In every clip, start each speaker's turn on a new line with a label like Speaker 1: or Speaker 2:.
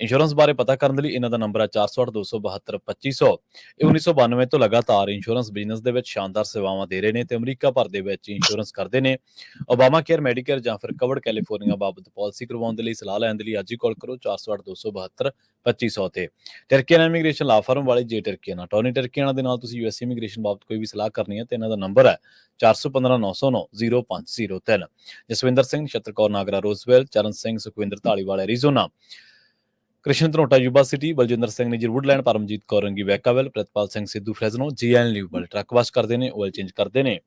Speaker 1: Insurance ਬਾਰੇ ਪਤਾ ਕਰਨ ਲਈ ਇਹਨਾਂ ਦਾ ਨੰਬਰ ਹੈ 4882722500 ਇਹ 1992 ਤੋਂ ਲਗਾਤਾਰ ਇੰਸ਼ੋਰੈਂਸ ਬਿਜ਼ਨਸ ਦੇ ਵਿੱਚ ਸ਼ਾਨਦਾਰ ਸੇਵਾਵਾਂ ਦੇ ਰਹੇ ਨੇ ਤੇ ਅਮਰੀਕਾ ਭਰ ਦੇ ਵਿੱਚ ਇੰਸ਼ੋਰੈਂਸ ਕਰਦੇ ਨੇ। ਓਬਾਮਾ ਕੇਅਰ ਮੈਡੀਕੇਅਰ ਜਾਂ ਫਿਰ ਕਵਰਡ ਕੈਲੀਫੋਰਨੀਆ ਬਾਬਤ ਪਾਲਿਸੀ ਕਰਵਾਉਣ ਦੇ ਲਈ ਸਲਾਹ ਲੈਣ ਦੇ ਲਈ ਅੱਜ ਹੀ ਕਾਲ ਕਰੋ 4882722500 ਤੇ। ਟਰਕੀਅਨ ਇਮੀਗ੍ਰੇਸ਼ਨ ਲਾ ਫਰਮ ਵਾਲੇ ਜੇ ਟਰਕੀਅਨ ਅਟਾਰਨੀ ਟਰਕੀਅਨ ਦੇ ਨਾਲ ਤੁਸੀਂ ਯੂਐਸ ਇਮੀਗ੍ਰੇਸ਼ਨ ਬਾਬਤ ਕੋਈ ਵੀ ਸਲਾਹ ਕਰਨੀ ਹੈ ਤੇ ਇਹਨਾਂ ਦਾ ਨੰਬਰ ਹੈ 4159090503 Jaswinder Singh, Chhatar Kaur, Nagra Roseville Charan Singh, Sukhwinder Dhaliwal Arizona. Krishan Dhanota Yuba City, Baljinder Singh Nijjar Woodland Paramjit Kaur, Rangi Vacaville, Pratpal Singh Sidhu Fresno GN livable truck wash ਕਰਦੇ ਨੇ ਆਇਲ ਚੇਂਜ ਕਰਦੇ ਨੇ।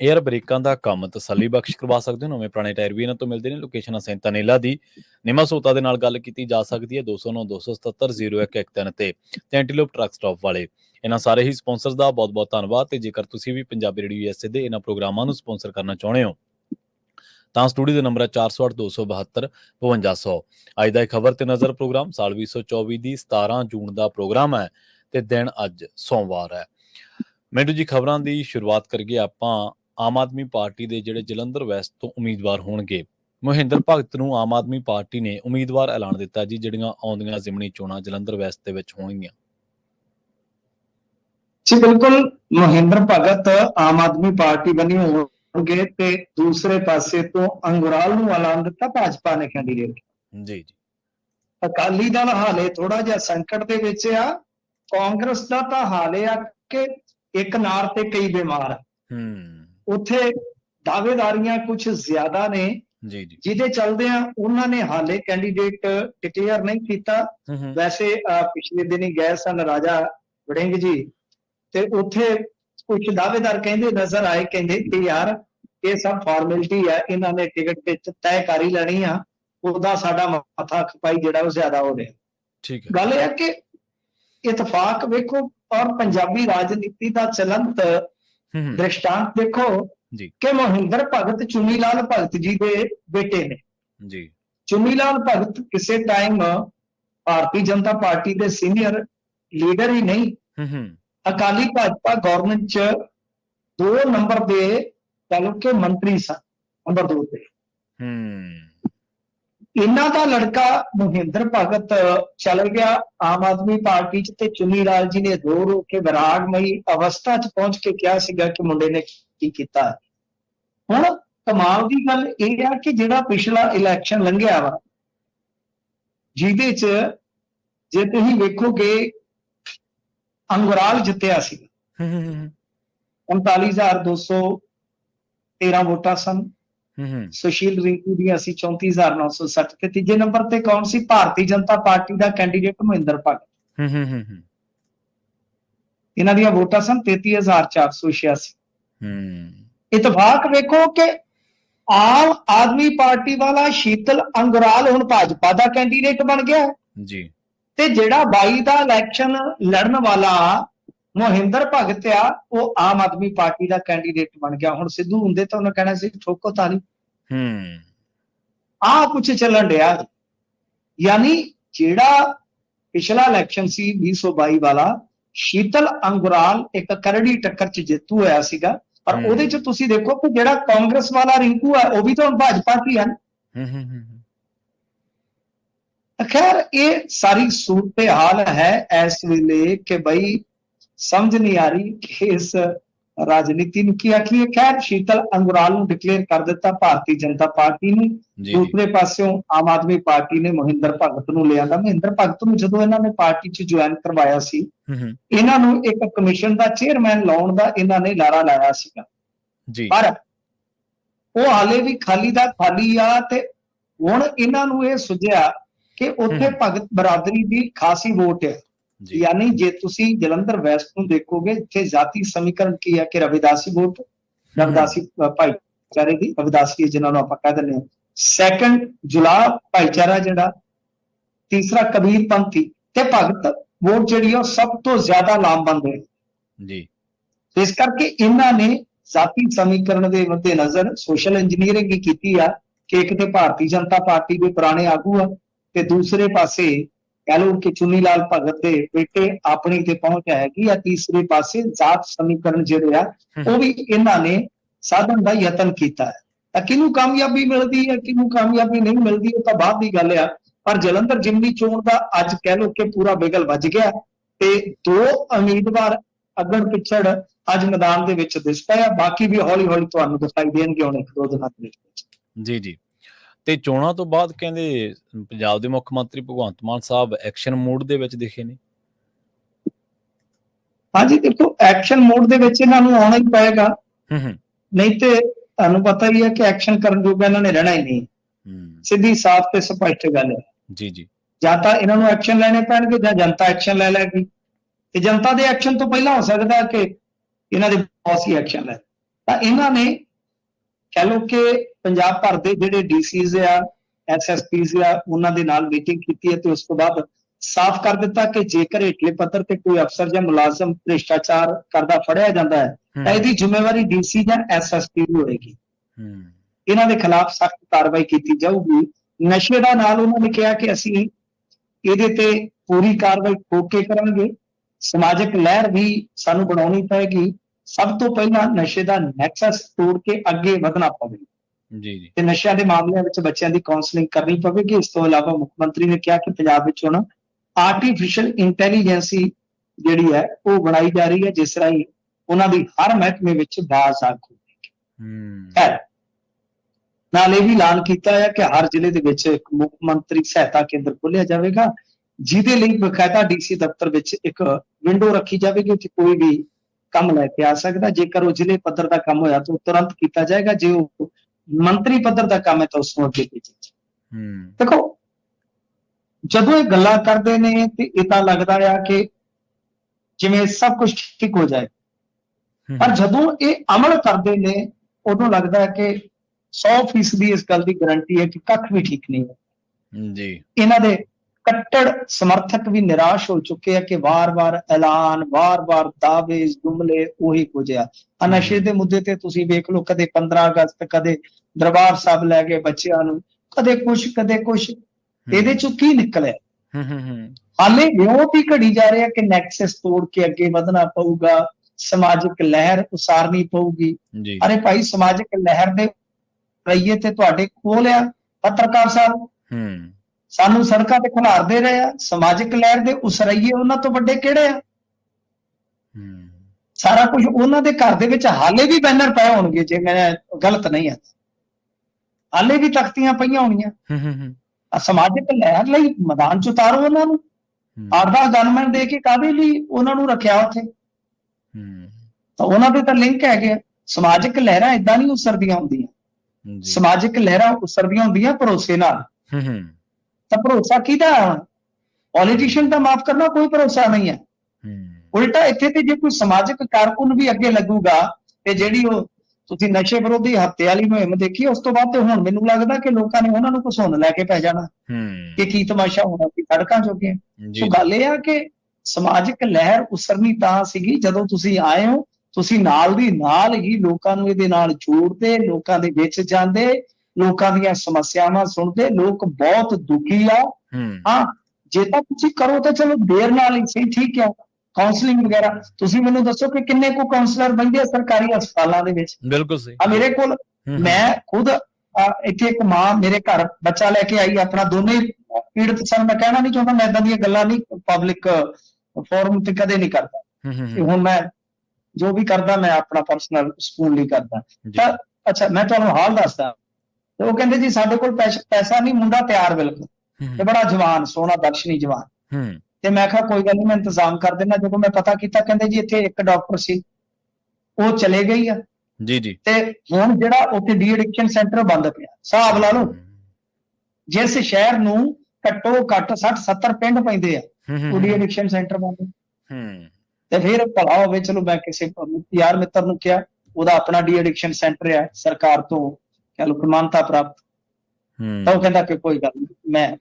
Speaker 1: Air ਬ੍ਰੇਕਾਂ ਦਾ ਕੰਮ ਤਸੱਲੀ ਬਖਸ਼ ਕਰਵਾ ਸਕਦੇ ਹੋ ਨਵੇਂ ਪੁਰਾਣੇ ਟਾਇਰ ਵੀ ਇਹਨਾਂ ਤੋਂ ਮਿਲਦੇ ਨੇ, ਲੋਕੇਸ਼ਨ ਸੈਂਤਾ ਨੇਲਾ ਦੀ। ਨਿਮਾ ਸੋਤਾ ਦੇ ਨਾਲ ਗੱਲ ਕੀਤੀ ਜਾ ਸਕਦੀ ਹੈ 209 277 0113 ਤੇ। ਤੇ ਐਂਟੀਲੋਪ ਟਰੱਕ ਸਟਾਪ ਵਾਲੇ, ਇਹਨਾਂ ਸਾਰੇ ਹੀ ਸਪਾਂਸਰਸ ਦਾ ਬਹੁਤ-ਬਹੁਤ ਧੰਨਵਾਦ, ਤੇ ਜੇਕਰ ਤੁਸੀਂ ਵੀ ਪੰਜਾਬੀ ਰੇਡੀਓ ਯੂਐਸਏ ਦੇ ਇਹਨਾਂ ਪ੍ਰੋਗਰਾਮਾਂ ਨੂੰ ਸਪਾਂਸਰ ਕਰਨਾ ਚਾਹੁੰਦੇ ਹੋ ਤਾਂ ਸਟੂਡੀਓ ਦੇ ਨੰਬਰ ਹੈ 408272 ਅੱਜ ਦਾ ਇਹ ਖਬਰ ਤੇ ਨਜ਼ਰ ਪ੍ਰੋਗਰਾਮ ਸਾਲ 2024 ਦੀ 17 ਜੂਨ ਦਾ ਪ੍ਰੋਗਰਾਮ ਹੈ ਤੇ ਦਿਨ ਅੱਜ ਸੋਮਵਾਰ ਹੈ। ਮੈਨੂੰ ਜੀ, ਖਬਰਾਂ ਦੀ ਸ਼ੁਰੂਆਤ ਕਰੀਏ ਆਪਾਂ। ਆਮ ਆਦਮੀ ਪਾਰਟੀ ਦੇ ਜਿਹੜੇ ਜਲੰਧਰ ਵੈਸਟ ਤੋਂ ਉਮੀਦਵਾਰ ਹੋਣਗੇ, ਮਹਿੰਦਰ ਭਗਤ ਨੂੰ ਆਮ ਆਦਮੀ ਪਾਰਟੀ ਨੇ ਉਮੀਦਵਾਰ ਐਲਾਨ ਦਿੱਤਾ ਜੀ, ਜਿਹੜੀਆਂ ਆਉਂਦੀਆਂ ਜ਼ਿਮਨੀ ਚੋਣਾਂ ਜਲੰਧਰ ਵੈਸਟ ਦੇ ਵਿੱਚ ਹੋਣਗੀਆਂ।
Speaker 2: ਜੀ, ਬਿਲਕੁਲ ਮਹਿੰਦਰ ਭਗਤ ਆਮ ਆਦਮੀ ਪਾਰਟੀ ਬਣੀ ਹੋਣਗੇ ਤੇ ਦੂਸਰੇ ਪਾਸੇ ਤੋਂ ਅੰਗੁਰਾਲ ਨੂੰ ਐਲਾਨ ਦਿੱਤਾ ਭਾਜਪਾ ਨੇ ਕੈਂਡੀਡੇਟ
Speaker 1: ਜੀ ਜੀ।
Speaker 2: ਅਕਾਲੀ ਦਲ ਹਾਲੇ ਥੋੜਾ ਜਿਹਾ ਸੰਕਟ ਦੇ ਵਿੱਚ ਆ ਕਾਂਗਰਸ ਦਾ ਤਾਂ ਹਾਲੇ ਆ ਕਿ ਇੱਕ ਨਾਰ ਤੇ ਕਈ ਬਿਮਾਰ।
Speaker 1: ਹੂੰ।
Speaker 2: ਉੱਥੇ ਦਾਅਵੇਦਾਰੀਆਂ ਕੁਝ ਜ਼ਿਆਦਾ ਨੇ।
Speaker 1: ਜੀ ਜੀ।
Speaker 2: ਜਿਹਦੇ ਚੱਲਦੇ ਆ ਉਹਨਾਂ ਨੇ ਹਾਲੇ ਕੈਂਡੀਡੇਟ ਡਿਕਲੇਅਰ ਨਹੀਂ ਕੀਤਾ।
Speaker 1: ਹੂੰ ਹੂੰ।
Speaker 2: ਵੈਸੇ ਪਿਛਲੇ ਦਿਨੀ ਗਏ ਸਨ ਰਾਜਾ ਵੜਿੰਗ ਜੀ ਤੇ ਉੱਥੇ ਕੁਝ ਦਾਅਵੇਦਾਰ ਕਹਿੰਦੇ ਨਜ਼ਰ ਆਏ ਕਹਿੰਦੇ ਕਿ ਯਾਰ ਇਹ ਸਭ ਫਾਰਮੈਲਿਟੀ ਹੈ ਇਹਨਾਂ ਨੇ ਟਿਕਟ ਤੇ ਤੈਅ ਕਰ ਹੀ ਲੈਣੀ ਆ ਉਹਦਾ ਸਾਡਾ ਮੱਥਾ ਖਪਾਈ ਜਿਹੜਾ ਉਹ ਜ਼ਿਆਦਾ ਹੋ ਰਿਹਾ।
Speaker 1: ਠੀਕ ਹੈ।
Speaker 2: ਗੱਲ ਇਹ ਹੈ ਕਿ ਇਤਫਾਕ ਵੇਖੋ ਔਰ ਪੰਜਾਬੀ ਰਾਜਨੀਤੀ ਦਾ ਚਲੰਤ ਦ੍ਰਿਸ਼ਟਾਂਤ ਦੇਖੋ
Speaker 1: ਜੀ।
Speaker 2: ਕਿ ਮੋਹਿੰਦਰ ਭਗਤ ਚੁਨੀ ਲਾਲ ਭਗਤ ਜੀ ਦੇ ਬੇਟੇ ਨੇ।
Speaker 1: ਜੀ।
Speaker 2: ਚੁਨੀ ਲਾਲ ਭਗਤ ਕਿਸੇ ਟਾਈਮ ਭਾਰਤੀ ਜਨਤਾ ਪਾਰਟੀ ਦੇ ਸੀਨੀਅਰ ਲੀਡਰ ਹੀ ਨਹੀਂ।
Speaker 1: ਹੂੰ ਹੂੰ।
Speaker 2: ਅਕਾਲੀ ਭਾਜਪਾ ਗਵਰਨਮੈਂਟ ਚ ਦੋ ਨੰਬਰ ਦੇ ਕਹਿ ਕਿ ਮੰਤਰੀ ਸਨ ਨੰਬਰ 2 ਤੇ।
Speaker 1: ਹੂੰ।
Speaker 2: ਇਹਨਾਂ ਦਾ ਲੜਕਾ ਮਹਿੰਦਰ ਭਗਤ ਚਲ ਗਿਆ। ਆਮ ਆਦਮੀ ਪਾਰਟੀ ਚ ਤੇ ਚੁਨੀ ਲਾਲ ਜੀ ਨੇ ਰੋ ਰੋ ਕੇ ਵਿਰਾਗਮਈ ਅਵਸਥਾ ਚ ਪਹੁੰਚ ਕੇ ਕਿਹਾ ਸੀਗਾ ਕਿ ਮੁੰਡੇ ਨੇ ਕੀ ਕੀਤਾ। ਹੁਣ ਕਮਾਲ ਦੀ ਗੱਲ ਇਹ ਆ ਕਿ ਜਿਹੜਾ ਪਿਛਲਾ ਇਲੈਕਸ਼ਨ ਲੰਘਿਆ ਵਾ ਜਿਹਦੇ ਚ ਜੇ ਤੁਸੀਂ ਵੇਖੋਗੇ ਅੰਗੁਰਾਲ ਜਿੱਤਿਆ ਸੀ। 39213 ਵੋਟਾਂ ਸਨ।
Speaker 1: ਹੂੰ ਹੂੰ
Speaker 2: ਸੁਸ਼ੀਲ ਰਿੰਕੂ ਦੀਆਂ ਸੀ 34960 ਤੇ ਤੀਜੇ ਨੰਬਰ ਤੇ ਕੌਣ ਸੀ? ਭਾਰਤੀ ਜਨਤਾ ਪਾਰਟੀ ਦਾ ਕੈਂਡੀਡੇਟ ਮਹਿੰਦਰ ਭਗਤ ਇਹਨਾਂ ਦੀਆਂ ਵੋਟਾਂ ਸਨ 33486
Speaker 1: ਹੂੰ
Speaker 2: ਇਤਫਾਕ ਵੇਖੋ ਕਿ ਆਮ ਆਦਮੀ ਪਾਰਟੀ ਵਾਲਾ ਸ਼ੀਤਲ ਅੰਗਰਾਲ ਹੁਣ ਭਾਜਪਾ ਦਾ ਕੈਂਡੀਡੇਟ ਬਣ ਗਿਆ।
Speaker 1: ਜੀ।
Speaker 2: ਤੇ ਜਿਹੜਾ 22 ਦਾ ਇਲੈਕਸ਼ਨ ਲੜਨ ਵਾਲਾ ਮੋਹਿੰਦਰ ਭਗਤ ਆ ਉਹ ਆਮ ਆਦਮੀ ਪਾਰਟੀ ਦਾ ਕੈਂਡੀਡੇਟ ਬਣ ਗਿਆ। ਹੁਣ ਸਿੱਧੂ ਹੁੰਦੇ ਤਾਂ ਉਹਨੇ ਕਹਿਣਾ ਸੀ ਠੋਕੋ ਤਾਲੀ।
Speaker 1: ਹੂੰ।
Speaker 2: ਆਹ ਕੁਛ ਚੱਲਣ ਡਿਆ। ਯਾਨੀ ਜਿਹੜਾ ਪਿਛਲਾ ਇਲੈਕਸ਼ਨ ਸੀ 2022 ਵਾਲਾ ਸ਼ੀਤਲ ਅੰਗੁਰਾਲ ਇੱਕ ਕਰੜੀ ਟੱਕਰ ਚ ਜੇਤੂ ਹੋਇਆ ਸੀਗਾ। ਪਰ। ਉਹਦੇ ਚ ਤੁਸੀਂ ਦੇਖੋ ਕਿ ਜਿਹੜਾ ਕਾਂਗਰਸ ਵਾਲਾ ਰਿੰਕੂ ਹੈ ਉਹ ਵੀ ਤਾਂ ਭਾਜਪਾ ਦੀ ਹੈ
Speaker 1: ਹੂੰ ਹੂੰ ਹੂੰ।
Speaker 2: ਖੈਰ ਇਹ ਸਾਰੀ ਸੂਰਤ ਹਾਲ ਹੈ ਇਸ ਵੇਲੇ ਕਿ ਬਈ ਸਮਝ ਨਹੀਂ ਆ ਰਹੀ ਕਿ ਇਸ ਰਾਜਨੀਤੀ ਨੂੰ ਕੀ ਆਖੀਏ। ਖੈਰ ਸ਼ੀਤਲ ਅੰਗੁਰਾਲ ਨੂੰ ਡਿਕਲੇਅਰ ਕਰ ਦਿੱਤਾ ਭਾਰਤੀ ਜਨਤਾ ਪਾਰਟੀ ਨੇ। ਦੂਸਰੇ ਪਾਸਿਓਂ ਆਮ ਆਦਮੀ ਪਾਰਟੀ ਨੇ ਮਹਿੰਦਰ ਭਗਤ ਨੂੰ ਲਿਆਂਦਾ ਮਹਿੰਦਰ ਭਗਤ ਨੂੰ ਜਦੋਂ ਇਹਨਾਂ ਨੇ ਪਾਰਟੀ 'ਚ ਜੁਆਇਨ ਕਰਵਾਇਆ ਸੀ ਇਹਨਾਂ ਨੂੰ ਇੱਕ ਕਮਿਸ਼ਨ ਦਾ ਚੇਅਰਮੈਨ ਲਾਉਣ ਦਾ ਇਹਨਾਂ ਨੇ ਲਾਰਾ ਲਾਇਆ ਸੀਗਾ।
Speaker 1: ਜੀ।
Speaker 2: ਪਰ ਉਹ ਹਾਲੇ ਵੀ ਖਾਲੀ ਦਾ ਖਾਲੀ ਆ ਤੇ ਹੁਣ ਇਹਨਾਂ ਨੂੰ ਇਹ ਸੁਝਿਆ ਕਿ ਉੱਥੇ। ਭਗਤ ਬਰਾਦਰੀ ਦੀ ਖਾਸੀ ਵੋਟ ਹੈ। ਯਾਨੀ ਜੇ ਤੁਸੀਂ ਜਲੰਧਰ ਵੈਸਟ ਨੂੰ ਦੇਖੋਗੇ ਇੱਥੇ ਜਾਤੀ ਸਮੀਕਰਨ ਕੀ ਹੈ ਕਿ ਰਵਿਦਾਸੀ ਵੋਟ ਰਵਿਦਾਸੀ ਭਾਈਚਾਰੇ ਦੀ ਰਵਿਦਾਸੀ ਜਿਨ੍ਹਾਂ ਨੂੰ ਆਪਾਂ ਕਹਿ ਦਿੰਦੇ ਹਾਂ। ਸੈਕੰਡ ਜੁਲਾ ਭਾਈਚਾਰਾ ਜਿਹੜਾ ਤੀਸਰਾ ਕਬੀਰ ਪੰਥੀ ਤੇ ਭਗਤ ਵੋਟ ਜਿਹੜੀ ਆ ਉਹ ਸਭ ਤੋਂ ਜ਼ਿਆਦਾ ਲਾਮਬੰਦ ਹੈ।
Speaker 1: ਜੀ।
Speaker 2: ਇਸ ਕਰਕੇ ਇਹਨਾਂ ਨੇ ਜ਼ਾਤੀ ਸਮੀਕਰਨ ਦੇ ਮੱਦੇ ਨਜ਼ਰ ਸੋਸ਼ਲ ਇੰਜੀਨੀਅਰਿੰਗ ਕੀਤੀ ਆ ਕਿ ਇੱਕ ਤੇ ਭਾਰਤੀ ਜਨਤਾ ਪਾਰਟੀ ਦੇ ਪੁਰਾਣੇ ਆਗੂ ਆ ਤੇ ਦੂਸਰੇ ਪਾਸੇ ਕਹ ਲਓ ਕਿ ਚੁੰਨੀ ਲਾਲ ਭਗਤ ਦੇ ਬੇਟੇ ਆਪਣੀ ਤੇ ਪਹੁੰਚ ਹੈਗੀ ਆ ਤੀਸਰੇ ਪਾਸੇ ਜ਼ਾਤ ਸਮੀਕਰਨ ਜਿਹੜੇ ਆ ਉਹ ਵੀ ਇਹਨਾਂ ਨੇ ਸਾਧਨ ਦਾ ਯਤਨ ਕੀਤਾ ਹੈ। ਤਾਂ ਕਿਹਨੂੰ ਕਾਮਯਾਬੀ ਮਿਲਦੀ ਹੈ ਕਿਹਨੂੰ ਕਾਮਯਾਬੀ ਨਹੀਂ ਮਿਲਦੀ ਉਹ ਤਾਂ ਬਾਅਦ ਦੀ ਗੱਲ ਆ। ਪਰ ਜਲੰਧਰ ਜਿਮਨੀ ਚੋਣ ਦਾ ਅੱਜ ਕਹਿ ਲਓ ਕਿ ਪੂਰਾ ਬਿਗਲ ਵੱਜ ਗਿਆ ਤੇ ਦੋ ਉਮੀਦਵਾਰ ਅੱਗੜ ਪਿੱਛੜ ਅੱਜ ਮੈਦਾਨ ਦੇ ਵਿੱਚ ਦਿਸ ਪਏ ਆ। ਬਾਕੀ ਵੀ ਹੌਲੀ ਹੌਲੀ ਤੁਹਾਨੂੰ ਦਿਖਾਈ ਦੇਣਗੇ ਹੁਣ ਇੱਕ ਦੋ ਦਿਨਾਂ ਦੇ ਵਿੱਚ।
Speaker 1: ਜੀ ਜੀ। ਤੇ ਚੋਣਾਂ ਤੋਂ ਬਾਅਦ ਕਹਿੰਦੇ ਪੰਜਾਬ ਦੇ ਮੁੱਖ ਮੰਤਰੀ ਭਗਵੰਤ ਮਾਨ ਸਾਹਿਬ ਐਕਸ਼ਨ ਮੋਡ ਦੇ ਵਿੱਚ ਦਿਖੇ ਨੇ।
Speaker 2: ਹਾਂਜੀ ਦੇਖੋ ਐਕਸ਼ਨ ਮੋਡ ਦੇ ਵਿੱਚ ਇਹਨਾਂ ਨੂੰ ਆਉਣਾ ਹੀ ਪਏਗਾ।
Speaker 1: ਹੂੰ
Speaker 2: ਨਹੀਂ ਤੇ ਤੁਹਾਨੂੰ ਪਤਾ ਹੀ ਹੈ ਕਿ ਐਕਸ਼ਨ ਕਰਨ ਜੋਗਾ ਇਹਨਾਂ ਨੇ ਰਹਿਣਾ ਹੀ ਨਹੀਂ। ਸਿੱਧੀ ਸਾਫ਼ ਤੇ ਸਪਸ਼ਟ ਗੱਲ ਹੈ।
Speaker 1: ਜੀ ਜੀ।
Speaker 2: ਜਾਂ ਤਾਂ ਇਹਨਾਂ ਨੂੰ ਐਕਸ਼ਨ ਲੈਣੇ ਪੈਣਗੇ ਜਾਂ ਜਨਤਾ ਐਕਸ਼ਨ ਲੈ ਲੈਗੀ। ਤੇ ਜਨਤਾ ਦੇ ਐਕਸ਼ਨ ਤੋਂ ਪਹਿਲਾਂ ਹੋ ਸਕਦਾ ਕਿ ਇਹਨਾਂ ਦੇ ਬੌਸ ਹੀ ਐਕਸ਼ਨ ਲੈ। ਤਾਂ ਇਹਨਾਂ ਨੇ ਕਹਿ ਲਓ ਕਿ ਪੰਜਾਬ ਭਰ ਦੇ ਜਿਹੜੇ ਡੀਸੀਜ਼ ਆ ਐਸਐਸਪੀਜ਼ ਆ ਉਹਨਾਂ ਦੇ ਨਾਲ ਮੀਟਿੰਗ ਕੀਤੀ ਹੈ ਤੇ ਉਸ ਤੋਂ ਬਾਅਦ ਸਾਫ਼ ਕਰ ਦਿੱਤਾ ਕਿ ਜੇਕਰ ਹੇਠਲੇ ਪੱਧਰ ਤੇ ਕੋਈ ਅਫਸਰ ਜਾਂ ਮੁਲਾਜ਼ਮ ਭ੍ਰਿਸ਼ਟਾਚਾਰ ਕਰਦਾ ਫੜਿਆ ਜਾਂਦਾ ਹੈ ਤਾਂ ਇਹਦੀ ਜ਼ਿੰਮੇਵਾਰੀ ਡੀਸੀ ਜਾਂ ਐਸਐਸਪੀ ਦੀ ਹੋਏਗੀ ਇਹਨਾਂ ਦੇ ਖਿਲਾਫ ਸਖਤ ਕਾਰਵਾਈ ਕੀਤੀ ਜਾਊਗੀ। ਨਸ਼ੇ ਦਾ ਨਾਲ ਉਹਨਾਂ ਨੇ ਕਿਹਾ ਕਿ ਅਸੀਂ ਇਹਦੇ ਤੇ ਪੂਰੀ ਕਾਰਵਾਈ ਠੋਕ ਕੇ ਕਰਾਂਗੇ। ਸਮਾਜਿਕ ਲਹਿਰ ਵੀ ਸਾਨੂੰ ਬਣਾਉਣੀ ਪਏਗੀ। ਸਭ ਤੋਂ ਪਹਿਲਾਂ ਨਸ਼ੇ ਦਾ ਨੈਕਸਸ ਤੋੜ ਕੇ ਅੱਗੇ ਵਧਣਾ ਪਵੇਗਾ
Speaker 1: ਜੀ ਜੀ।
Speaker 2: ਤੇ ਨਸ਼ਿਆਂ ਦੇ ਮਾਮਲਿਆਂ ਵਿੱਚ ਬੱਚਿਆਂ ਦੀ ਕਾਉਂਸਲਿੰਗ ਕਰਨੀ ਪਵੇਗੀ। ਇਸ ਤੋਂ ਇਲਾਵਾ ਮੁੱਖ ਮੰਤਰੀ ਨੇ ਕਿਹਾ ਕਿ ਪੰਜਾਬ ਵਿੱਚ ਹੁਣ ਆਰਟੀਫੀਸ਼ੀਅਲ ਇੰਟੈਲੀਜੈਂਸੀ ਜਿਹੜੀ ਹੈ ਉਹ ਬਣਾਈ ਜਾ ਰਹੀ ਹੈ ਜਿਸ ਰਾਹੀਂ ਉਹਨਾਂ ਦੀ ਹਰ ਮਹਿਕਮੇ ਵਿੱਚ ਬਾਜ਼ ਆ ਖੁੱਲ੍ਹੇਗੀ
Speaker 1: ਹੂੰ।
Speaker 2: ਹੈ ਨਾਲ ਇਹ ਵੀ ਐਲਾਨ ਕੀਤਾ ਹੈ ਕਿ ਹਰ ਜ਼ਿਲ੍ਹੇ ਦੇ ਵਿੱਚ ਇੱਕ ਮੁੱਖ ਮੰਤਰੀ ਸਹਾਇਤਾ ਕੇਂਦਰ ਖੋਲ੍ਹਿਆ ਜਾਵੇਗਾ ਜਿਹਦੇ ਲਈ ਬਕਾਇਦਾ ਡੀਸੀ ਦਫ਼ਤਰ ਵਿੱਚ ਇੱਕ ਵਿੰਡੋ ਰੱਖੀ ਜਾਵੇਗੀ ਕਿ ਕੋਈ ਵੀ ਕੰਮ ਲੈ ਕੇ ਆ ਸਕਦਾ ਜੇਕਰ ਉਹ ਜ਼ਿਲ੍ਹੇ ਪੱਧਰ ਦਾ ਕੰਮ ਹੋਇਆ ਤਾਂ ਤੁਰੰਤ ਕੀਤਾ ਜਾਏਗਾ ਜੇ ਉਹ ਮੰਤਰੀ ਪੱਧਰ ਦਾ ਕੰਮ ਹੈ ਤਾਂ ਉਸ ਨੂੰ ਅੱਗੇ ਭੇਜਿਆ
Speaker 1: ਹੂੰ।
Speaker 2: ਦੇਖੋ ਜਦੋਂ ਇਹ ਗੱਲਾਂ ਕਰਦੇ ਨੇ ਤੇ ਇਹ ਤਾਂ ਲੱਗਦਾ ਆ ਕਿ ਜਿਵੇਂ ਸਭ ਕੁਝ ਠੀਕ ਹੋ ਜਾਏ ਪਰ ਜਦੋਂ ਇਹ ਅਮਲ ਕਰਦੇ ਨੇ ਉਦੋਂ ਲੱਗਦਾ ਹੈ ਕਿ 100% ਇਸ ਗੱਲ ਦੀ ਗਾਰੰਟੀ ਹੈ ਕਿ ਕੱਖ ਵੀ ਠੀਕ ਨਹੀਂ ਹੈ।
Speaker 1: ਜੀ।
Speaker 2: ਇਹਨਾਂ ਦੇ ਕੱਟੜ ਸਮਰਥਕ ਵੀ ਨਿਰਾਸ਼ ਹੋ ਚੁੱਕੇ ਆ ਕਿ ਵਾਰ-ਵਾਰ ਐਲਾਨ ਵਾਰ-ਵਾਰ ਦਾਅਵੇ ਜੁਮਲੇ ਉਹੀ ਕੁਝ ਆ। ਆ ਨਸ਼ੇ ਦੇ ਮੁੱਦੇ ਤੇ ਤੁਸੀਂ ਵੇਖ ਲਓ ਕਦੇ 15 ਅਗਸਤ ਕਦੇ ਦਰਬਾਰ ਸਾਹਿਬ ਲੈ ਗਏ ਬੱਚਿਆਂ ਨੂੰ ਕਦੇ ਕੁਛ ਕਦੇ ਕੁਛ। ਇਹਦੇ ਚੋਂ ਕੀ ਨਿਕਲਿਆ?
Speaker 1: ਹੂੰ ਹੂੰ ਹੂੰ।
Speaker 2: ਹਾਲੇ ਵਿਉਂਤ ਹੀ ਘੜੀ ਜਾ ਰਿਹਾ ਕਿ ਨੈਕਸਸ ਤੋੜ ਕੇ ਅੱਗੇ ਵਧਣਾ ਪਊਗਾ ਸਮਾਜਿਕ ਲਹਿਰ ਉਸਾਰਨੀ ਪਊਗੀ। ਅਰੇ ਭਾਈ ਸਮਾਜਿਕ ਲਹਿਰ ਦੇ ਰਈਏ ਤੇ ਤੁਹਾਡੇ ਕੋਲ ਆ ਪੱਤਰਕਾਰ ਸਾਹਿਬ।
Speaker 1: ਹੂੰ।
Speaker 2: ਸਾਨੂੰ ਸੜਕਾਂ ਤੇ ਖਿਲਾਰਦੇ ਰਹੇ ਆ ਸਮਾਜਿਕ ਲਹਿਰ ਦੇ ਉਸਰਈਏ ਉਹਨਾਂ ਤੋਂ ਵੱਡੇ ਕਿਹੜੇ ਆ? ਸਾਰਾ ਕੁਝ ਉਹਨਾਂ ਦੇ ਘਰ ਦੇ ਵਿੱਚ ਹਾਲੇ ਵੀ ਬੈਨਰ ਪਏ ਹੋਣਗੇ ਜੇ ਮੈਂ ਗਲਤ ਨਹੀਂ ਹੈ ਹਾਲੇ ਵੀ ਤਖਤੀਆਂ ਪਈਆਂ ਹੋਣੀਆਂ।
Speaker 1: ਹੂੰ ਹੂੰ
Speaker 2: ਸਮਾਜਿਕ ਲਹਿਰ ਲਈ ਮੈਦਾਨ ਚ ਉਤਾਰੋ ਉਹਨਾਂ ਨੂੰ। ਆਰਦਾ ਗਨਮੈਨ ਦੇ ਕੇ ਕਾਦੇ ਲਈ ਉਹਨਾਂ ਨੂੰ ਰੱਖਿਆ ਉੱਥੇ?
Speaker 1: ਹੂੰ।
Speaker 2: ਤਾਂ ਉਹਨਾਂ ਦੇ ਤਾਂ ਲਿੰਕ ਹੈਗੇ। ਸਮਾਜਿਕ ਲਹਿਰਾਂ ਇਦਾਂ ਨਹੀਂ ਉਸਰਦੀਆਂ ਹੁੰਦੀਆਂ। ਸਮਾਜਿਕ ਲਹਿਰਾਂ ਉਸਰਦੀਆਂ ਹੁੰਦੀਆਂ ਭਰੋਸੇ ਨਾਲ।
Speaker 1: ਹੂੰ ਹੂੰ।
Speaker 2: ਤਾਂ ਭਰੋਸਾ ਕਿਹਦਾ? ਪੋਲੀਟੀਸ਼ੀਅਨ ਦਾ ਮਾਫ ਕਰਨਾ ਕੋਈ ਭਰੋਸਾ ਨਹੀਂ ਹੈ। ਉਲਟਾ ਇੱਥੇ ਤੇ ਜੇ ਕੋਈ ਸਮਾਜਿਕ ਕਾਰਕੁਨ ਵੀ ਅੱਗੇ ਲੱਗੂਗਾ ਤੇ ਜਿਹੜੀ ਉਹ ਤੁਸੀਂ ਨਸ਼ੇ ਵਿਰੋਧੀ ਹੱਤੇ ਵਾਲੀ ਮੁਹਿੰਮ ਦੇਖੀ ਉਸ ਤੋਂ ਬਾਅਦ ਤੇ ਹੁਣ ਮੈਨੂੰ ਲੱਗਦਾ ਕਿ ਲੋਕਾਂ ਨੇ ਉਹਨਾਂ ਨੂੰ ਘਸੁੰਨ ਲੈ ਕੇ ਪੈ ਜਾਣਾ। ਕਿ ਕੀ ਤਮਾਸ਼ਾ ਹੋਣਾ ਸੀ ਸੜਕਾਂ ਚੋਕੇ
Speaker 1: ਜੀ।
Speaker 2: ਸੋ ਗੱਲ ਇਹ ਆ ਕਿ ਸਮਾਜਿਕ ਲਹਿਰ ਉਸਰਨੀ ਤਾਂ ਸੀਗੀ ਜਦੋਂ ਤੁਸੀਂ ਆਏ ਹੋ ਤੁਸੀਂ ਨਾਲ ਦੀ ਨਾਲ ਹੀ ਲੋਕਾਂ ਨੂੰ ਇਹਦੇ ਨਾਲ ਜੋੜਦੇ ਲੋਕਾਂ ਦੇ ਵਿੱਚ ਜਾਂਦੇ ਲੋਕਾਂ ਦੀਆਂ ਸਮੱਸਿਆਵਾਂ ਸੁਣਦੇ ਲੋਕ ਬਹੁਤ ਦੁਖੀ ਆ।
Speaker 1: ਹੂੰ।
Speaker 2: ਜੇ ਤਾਂ ਤੁਸੀਂ ਕਰੋ ਤਾਂ ਚਲੋ ਦੇਰ ਨਾਲ ਹੀ ਸਹੀ ਠੀਕ ਹੈ ਕਾਉਂਸਲਿੰਗ ਵਗੈਰਾ ਤੁਸੀਂ ਮੈਨੂੰ ਦੱਸੋ ਕਿ ਕਿੰਨੇ ਕੋ ਕਾਉਂਸਲਰ ਬੰਦੇ ਆ ਸਰਕਾਰੀ ਹਸਪਤਾਲਾਂ ਦੇ ਵਿੱਚ?
Speaker 1: ਬਿਲਕੁਲ ਸਹੀ।
Speaker 2: ਆ ਮੇਰੇ ਕੋਲ। ਮੈਂ ਖੁਦ ਇੱਥੇ ਇੱਕ ਮਾਂ ਮੇਰੇ ਘਰ ਬੱਚਾ ਲੈ ਕੇ ਆਈ ਆਪਣਾ ਦੋਨੇ ਪੀੜਤ ਸਨ। ਮੈਂ ਕਹਿਣਾ ਨਹੀਂ ਚਾਹੁੰਦਾ ਮੈਂ ਇਦਾਂ ਦੀਆਂ ਗੱਲਾਂ ਨਹੀਂ ਪਬਲਿਕ ਫੋਰਮ ਤੇ ਕਦੇ ਨਹੀਂ ਕਰਦਾ। ਤੇ ਹੁਣ ਮੈਂ ਜੋ ਵੀ ਕਰਦਾ ਮੈਂ ਆਪਣਾ ਪਰਸਨਲ ਸਕੂਲ ਲਈ ਕਰਦਾ। ਤਾਂ ਅੱਛਾ ਮੈਂ ਤੁਹਾਨੂੰ ਹਾਲ ਦੱਸਦਾ। ਤੇ ਉਹ ਕਹਿੰਦੇ ਜੀ ਸਾਡੇ ਕੋਲ ਪੈਸ- ਨਹੀਂ ਮੁੰਡਾ ਤਿਆਰ ਬਿਲਕੁਲ। ਤੇ ਬੜਾ ਜਵਾਨ ਸੋਹਣਾ ਦਰਸ਼ਨੀ ਜਵਾਨ।
Speaker 1: ਹੂੰ।
Speaker 2: ਤੇ ਮੈਂ ਕਿਹਾ ਕੋਈ ਗੱਲ ਨਹੀਂ ਮੈਂ ਇੰਤਜ਼ਾਮ ਕਰ ਦਿੰਦਾ। ਜਦੋਂ ਮੈਂ ਪਤਾ ਕੀਤਾ ਕਹਿੰਦੇ ਜੀ ਇੱਥੇ ਇੱਕ ਡਾਕਟਰ ਸੀ। ਉਹ ਚਲੇ ਗਈ ਆ।
Speaker 1: ਜੀ ਜੀ।
Speaker 2: ਤੇ ਹੁਣ ਜਿਹੜਾ ਉੱਥੇ ਡੀ ਐਡਿਕਸ਼ਨ ਸੈਂਟਰ ਬੰਦ ਪਿਆ ਹਿਸਾਬ ਲਾ ਲਓ। ਜਿਸ ਸ਼ਹਿਰ ਨੂੰ ਘੱਟੋ ਘੱਟ 60 70 ਪਿੰਡ ਪੈਂਦੇ ਆ ਉਹ ਡੀ ਐਡਿਕਸ਼ਨ ਸੈਂਟਰ ਬੰਦ।
Speaker 1: ਹੂੰ।
Speaker 2: ਤੇ ਫਿਰ ਭਲਾ ਹੋਵੇ ਚਲੋ ਮੈਂ ਕਿਸੇ ਯਾਰ ਮਿੱਤਰ ਨੂੰ ਕਿਹਾ ਉਹਦਾ ਆਪਣਾ ਡੀ ਐਡਿਕਸ਼ਨ ਸੈਂਟਰ ਹੈ ਸਰਕਾਰ ਤੋਂ। ਕਹ ਲਓ ਮਾਨਤਾ ਪ੍ਰਾਪਤ ਤਾਂ ਉਹ ਕਹਿੰਦਾ ਕਿ ਕੋਈ ਗੱਲ ਨਹੀਂ ਮੈਂ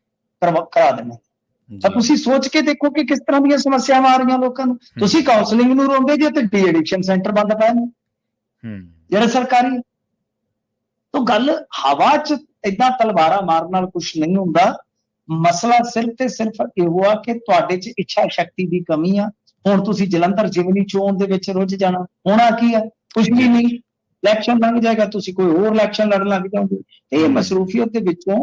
Speaker 2: ਕਰਾ ਦੇਣਾ ਤਾਂ ਤੁਸੀਂ ਸੋਚ ਕੇ ਦੇਖੋ ਕਿ ਕਿਸ ਤਰ੍ਹਾਂ ਦੀਆਂ ਸਮੱਸਿਆਵਾਂ ਆ ਰਹੀਆਂ ਲੋਕਾਂ ਨੂੰ। ਤੁਸੀਂ ਕਾਉਂਸਲਿੰਗ ਨੂੰ ਰੋਂਦੇ ਜੇ ਤੇ ਡੀ ਐਡਿਕਸ਼ਨ ਸੈਂਟਰ ਬੰਦ ਪਏ ਨੇ।
Speaker 1: ਹੂੰ।
Speaker 2: ਜਿਹੜੇ ਸਰਕਾਰੀ। ਤਾਂ ਗੱਲ ਹਵਾ 'ਚ ਇਦਾਂ ਤਲਵਾਰਾਂ ਮਾਰਨ ਨਾਲ ਕੁਝ ਨਹੀਂ ਹੁੰਦਾ। ਮਸਲਾ ਸਿਰਫ ਤੇ ਸਿਰਫ ਇਹ ਆ ਕਿ ਤੁਹਾਡੇ 'ਚ ਇੱਛਾ ਸ਼ਕਤੀ ਦੀ ਕਮੀ ਆ। ਹੁਣ ਤੁਸੀਂ ਜਲੰਧਰ ਜਿਮਨੀ ਚੋਣ ਦੇ ਵਿੱਚ ਰੁੱਝ ਜਾਣਾ। ਹੋਣਾ ਕੀ ਆ? ਕੁਝ ਵੀ ਨਹੀਂ। ਇਲੈਕਸ਼ਨ ਲੰਘ ਜਾਏਗਾ ਤੁਸੀਂ ਕੋਈ ਹੋਰ ਇਲੈਕਸ਼ਨ ਲੜਨ ਲੱਗ ਜਾਓਗੇ ਇਹ ਮਸਰੂਫੀਅਤ ਦੇ ਵਿੱਚੋਂ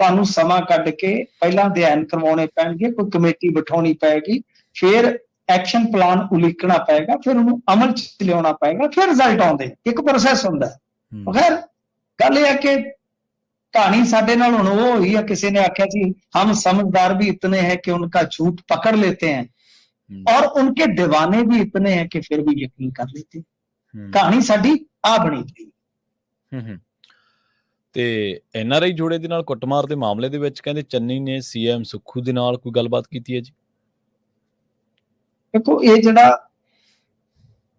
Speaker 2: ਤੁਹਾਨੂੰ ਸਮਾਂ ਕੱਢ ਕੇ ਪਹਿਲਾਂ ਅਧਿਐਨ ਕਰਵਾਉਣੇ ਪੈਣਗੇ ਕੋਈ ਕਮੇਟੀ ਬਿਠਾਉਣੀ ਪਏਗੀ ਫਿਰ ਐਕਸ਼ਨ ਪਲਾਨ ਉਲੀਕਣਾ ਪਏਗਾ ਫਿਰ ਉਹਨੂੰ ਅਮਲ 'ਚ ਲਿਆਉਣਾ ਪਏਗਾ ਫਿਰ ਰਿਜ਼ਲਟ ਆਉਂਦੇ ਇੱਕ ਪ੍ਰੋਸੈਸ ਹੁੰਦਾ ਹੈ
Speaker 1: ਹੂੰ,
Speaker 2: ਖੈਰ ਗੱਲ ਇਹ ਹੈ ਕਿ कहानी ਸਾਡੇ ਨਾਲ ਹੁਣ ਉਹ ਹੋਈ ਹੈ ਕਿਸੇ ਨੇ ਆਖਿਆ ਸੀ हम समझदार भी इतने हैं कि उनका झूठ पकड़ लेते हैं
Speaker 1: ਹੂੰ,
Speaker 2: और उनके दीवाने भी इतने हैं कि फिर भी यकीन कर लेते हैं
Speaker 1: ਹੂੰ,
Speaker 2: ਕਹਾਣੀ ਸਾਡੀ ਆ ਬਣੀ
Speaker 1: ਹੂੰ, ਹੂੰ। ਤੇ ਐਨਆਰਆਈ ਜੋੜੇ ਦੇ ਨਾਲ ਕੁੱਟਮਾਰ ਦੇ ਮਾਮਲੇ ਦੇ ਵਿੱਚ ਕਹਿੰਦੇ ਚੰਨੀ ਨੇ ਸੀਐਮ ਸੁੱਖੂ ਦੇ ਨਾਲ ਕੋਈ ਗੱਲਬਾਤ ਕੀਤੀ ਹੈ ਜੀ?
Speaker 2: ਦੇਖੋ ਇਹ ਜਿਹੜਾ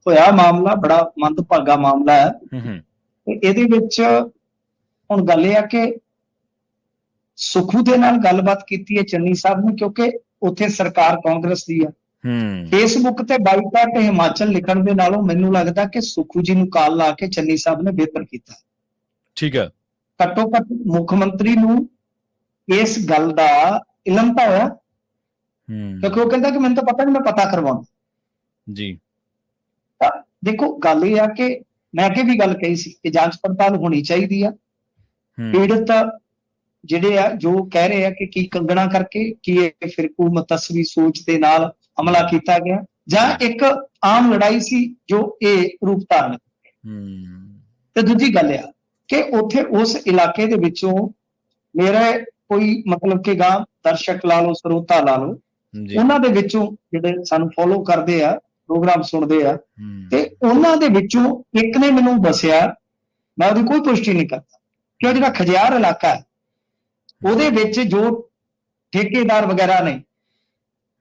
Speaker 2: ਹੋਇਆ ਮਾਮਲਾ ਬੜਾ ਮੰਦਭਾਗਾ ਮਾਮਲਾ ਹੈ।
Speaker 1: ਹੂੰ ਹੂੰ।
Speaker 2: ਤੇ ਇਹਦੇ ਵਿੱਚ ਹੁਣ ਗੱਲ ਇਹ ਆ ਕਿ ਸੁਖੂ ਦੇ ਨਾਲ ਗੱਲਬਾਤ ਕੀਤੀ ਹੈ ਚੰਨੀ ਸਾਹਿਬ ਨੇ ਕਿਉਂਕਿ ਉੱਥੇ ਸਰਕਾਰ ਕਾਂਗਰਸ ਦੀ ਆ।
Speaker 1: ਹੂੰ।
Speaker 2: ਫੇਸਬੁੱਕ ਤੇ ਬਾਈਕਾਟ ਹਿਮਾਚਲ ਲਿਖਣ ਦੇ ਨਾਲੋਂ ਮੈਨੂੰ ਲੱਗਦਾ ਕਿ ਸੁਖੂ ਜੀ ਨੂੰ ਕਾਲ ਲਾ ਕੇ ਚੰਨੀ ਸਾਹਿਬ ਨੇ ਬਿਹਤਰ ਕੀਤਾ।
Speaker 1: ਠੀਕ ਹੈ।
Speaker 2: ਘੱਟੋ ਘੱਟ ਮੁੱਖ ਮੰਤਰੀ ਨੂੰ ਇਸ ਗੱਲ ਦਾ ਇਲਮ ਤਾਂ ਹੋਇਆ।
Speaker 1: ਹੂੰ।
Speaker 2: ਕਿਉਂਕਿ ਉਹ ਕਹਿੰਦਾ ਕਿ ਮੈਨੂੰ ਤਾਂ ਪਤਾ ਨਹੀਂ ਮੈਂ ਪਤਾ ਕਰਵਾਉਣਾ।
Speaker 1: ਜੀ।
Speaker 2: ਦੇਖੋ ਗੱਲ ਇਹ ਆ ਕਿ ਮੈਂ ਅੱਗੇ ਵੀ ਗੱਲ ਕਹੀ ਸੀ ਕਿ ਜਾਂਚ ਪੜਤਾਲ ਹੋਣੀ ਚਾਹੀਦੀ ਆ। ਪੀੜਤ ਜਿਹੜੇ ਆ ਜੋ ਕਹਿ ਰਹੇ ਆ ਕਿ ਕੀ ਕੰਗਣਾ ਕਰਕੇ ਕੀ ਇਹ ਫਿਰਕੂ ਮਤਸਵੀ ਸੋਚ ਦੇ ਨਾਲ ਹਮਲਾ ਕੀਤਾ ਗਿਆ ਜਾਂ ਇੱਕ ਆਮ ਲੜਾਈ ਸੀ ਜੋ ਇਹ ਰੂਪ ਧਾਰਨ
Speaker 1: ਹੂੰ।
Speaker 2: ਤੇ ਦੂਜੀ ਗੱਲ ਆ ਕਿ ਉੱਥੇ ਉਸ ਇਲਾਕੇ ਦੇ ਵਿੱਚੋਂ ਮੇਰੇ ਕੋਈ ਮਤਲਬ ਕਿ ਗਾਂ ਦਰਸ਼ਕ ਲਾ ਲਓ ਸਰੋਤਾ ਲਾ ਲਓ ਉਹਨਾਂ ਦੇ ਵਿੱਚੋਂ ਜਿਹੜੇ ਸਾਨੂੰ ਫੋਲੋ ਕਰਦੇ ਆ ਪ੍ਰੋਗਰਾਮ ਸੁਣਦੇ ਆ ਤੇ ਉਹਨਾਂ ਦੇ ਵਿੱਚੋਂ ਇੱਕ ਨੇ ਮੈਨੂੰ ਦੱਸਿਆ ਮੈਂ ਉਹਦੀ ਕੋਈ ਪੁਸ਼ਟੀ ਨਹੀਂ ਕਰਦਾ ਕਿ ਉਹ ਜਿਹੜਾ ਖਜਿਆਰ ਇਲਾਕਾ ਹੈ ਉਹਦੇ ਵਿੱਚ ਜੋ ਠੇਕੇਦਾਰ ਵਗੈਰਾ ਨੇ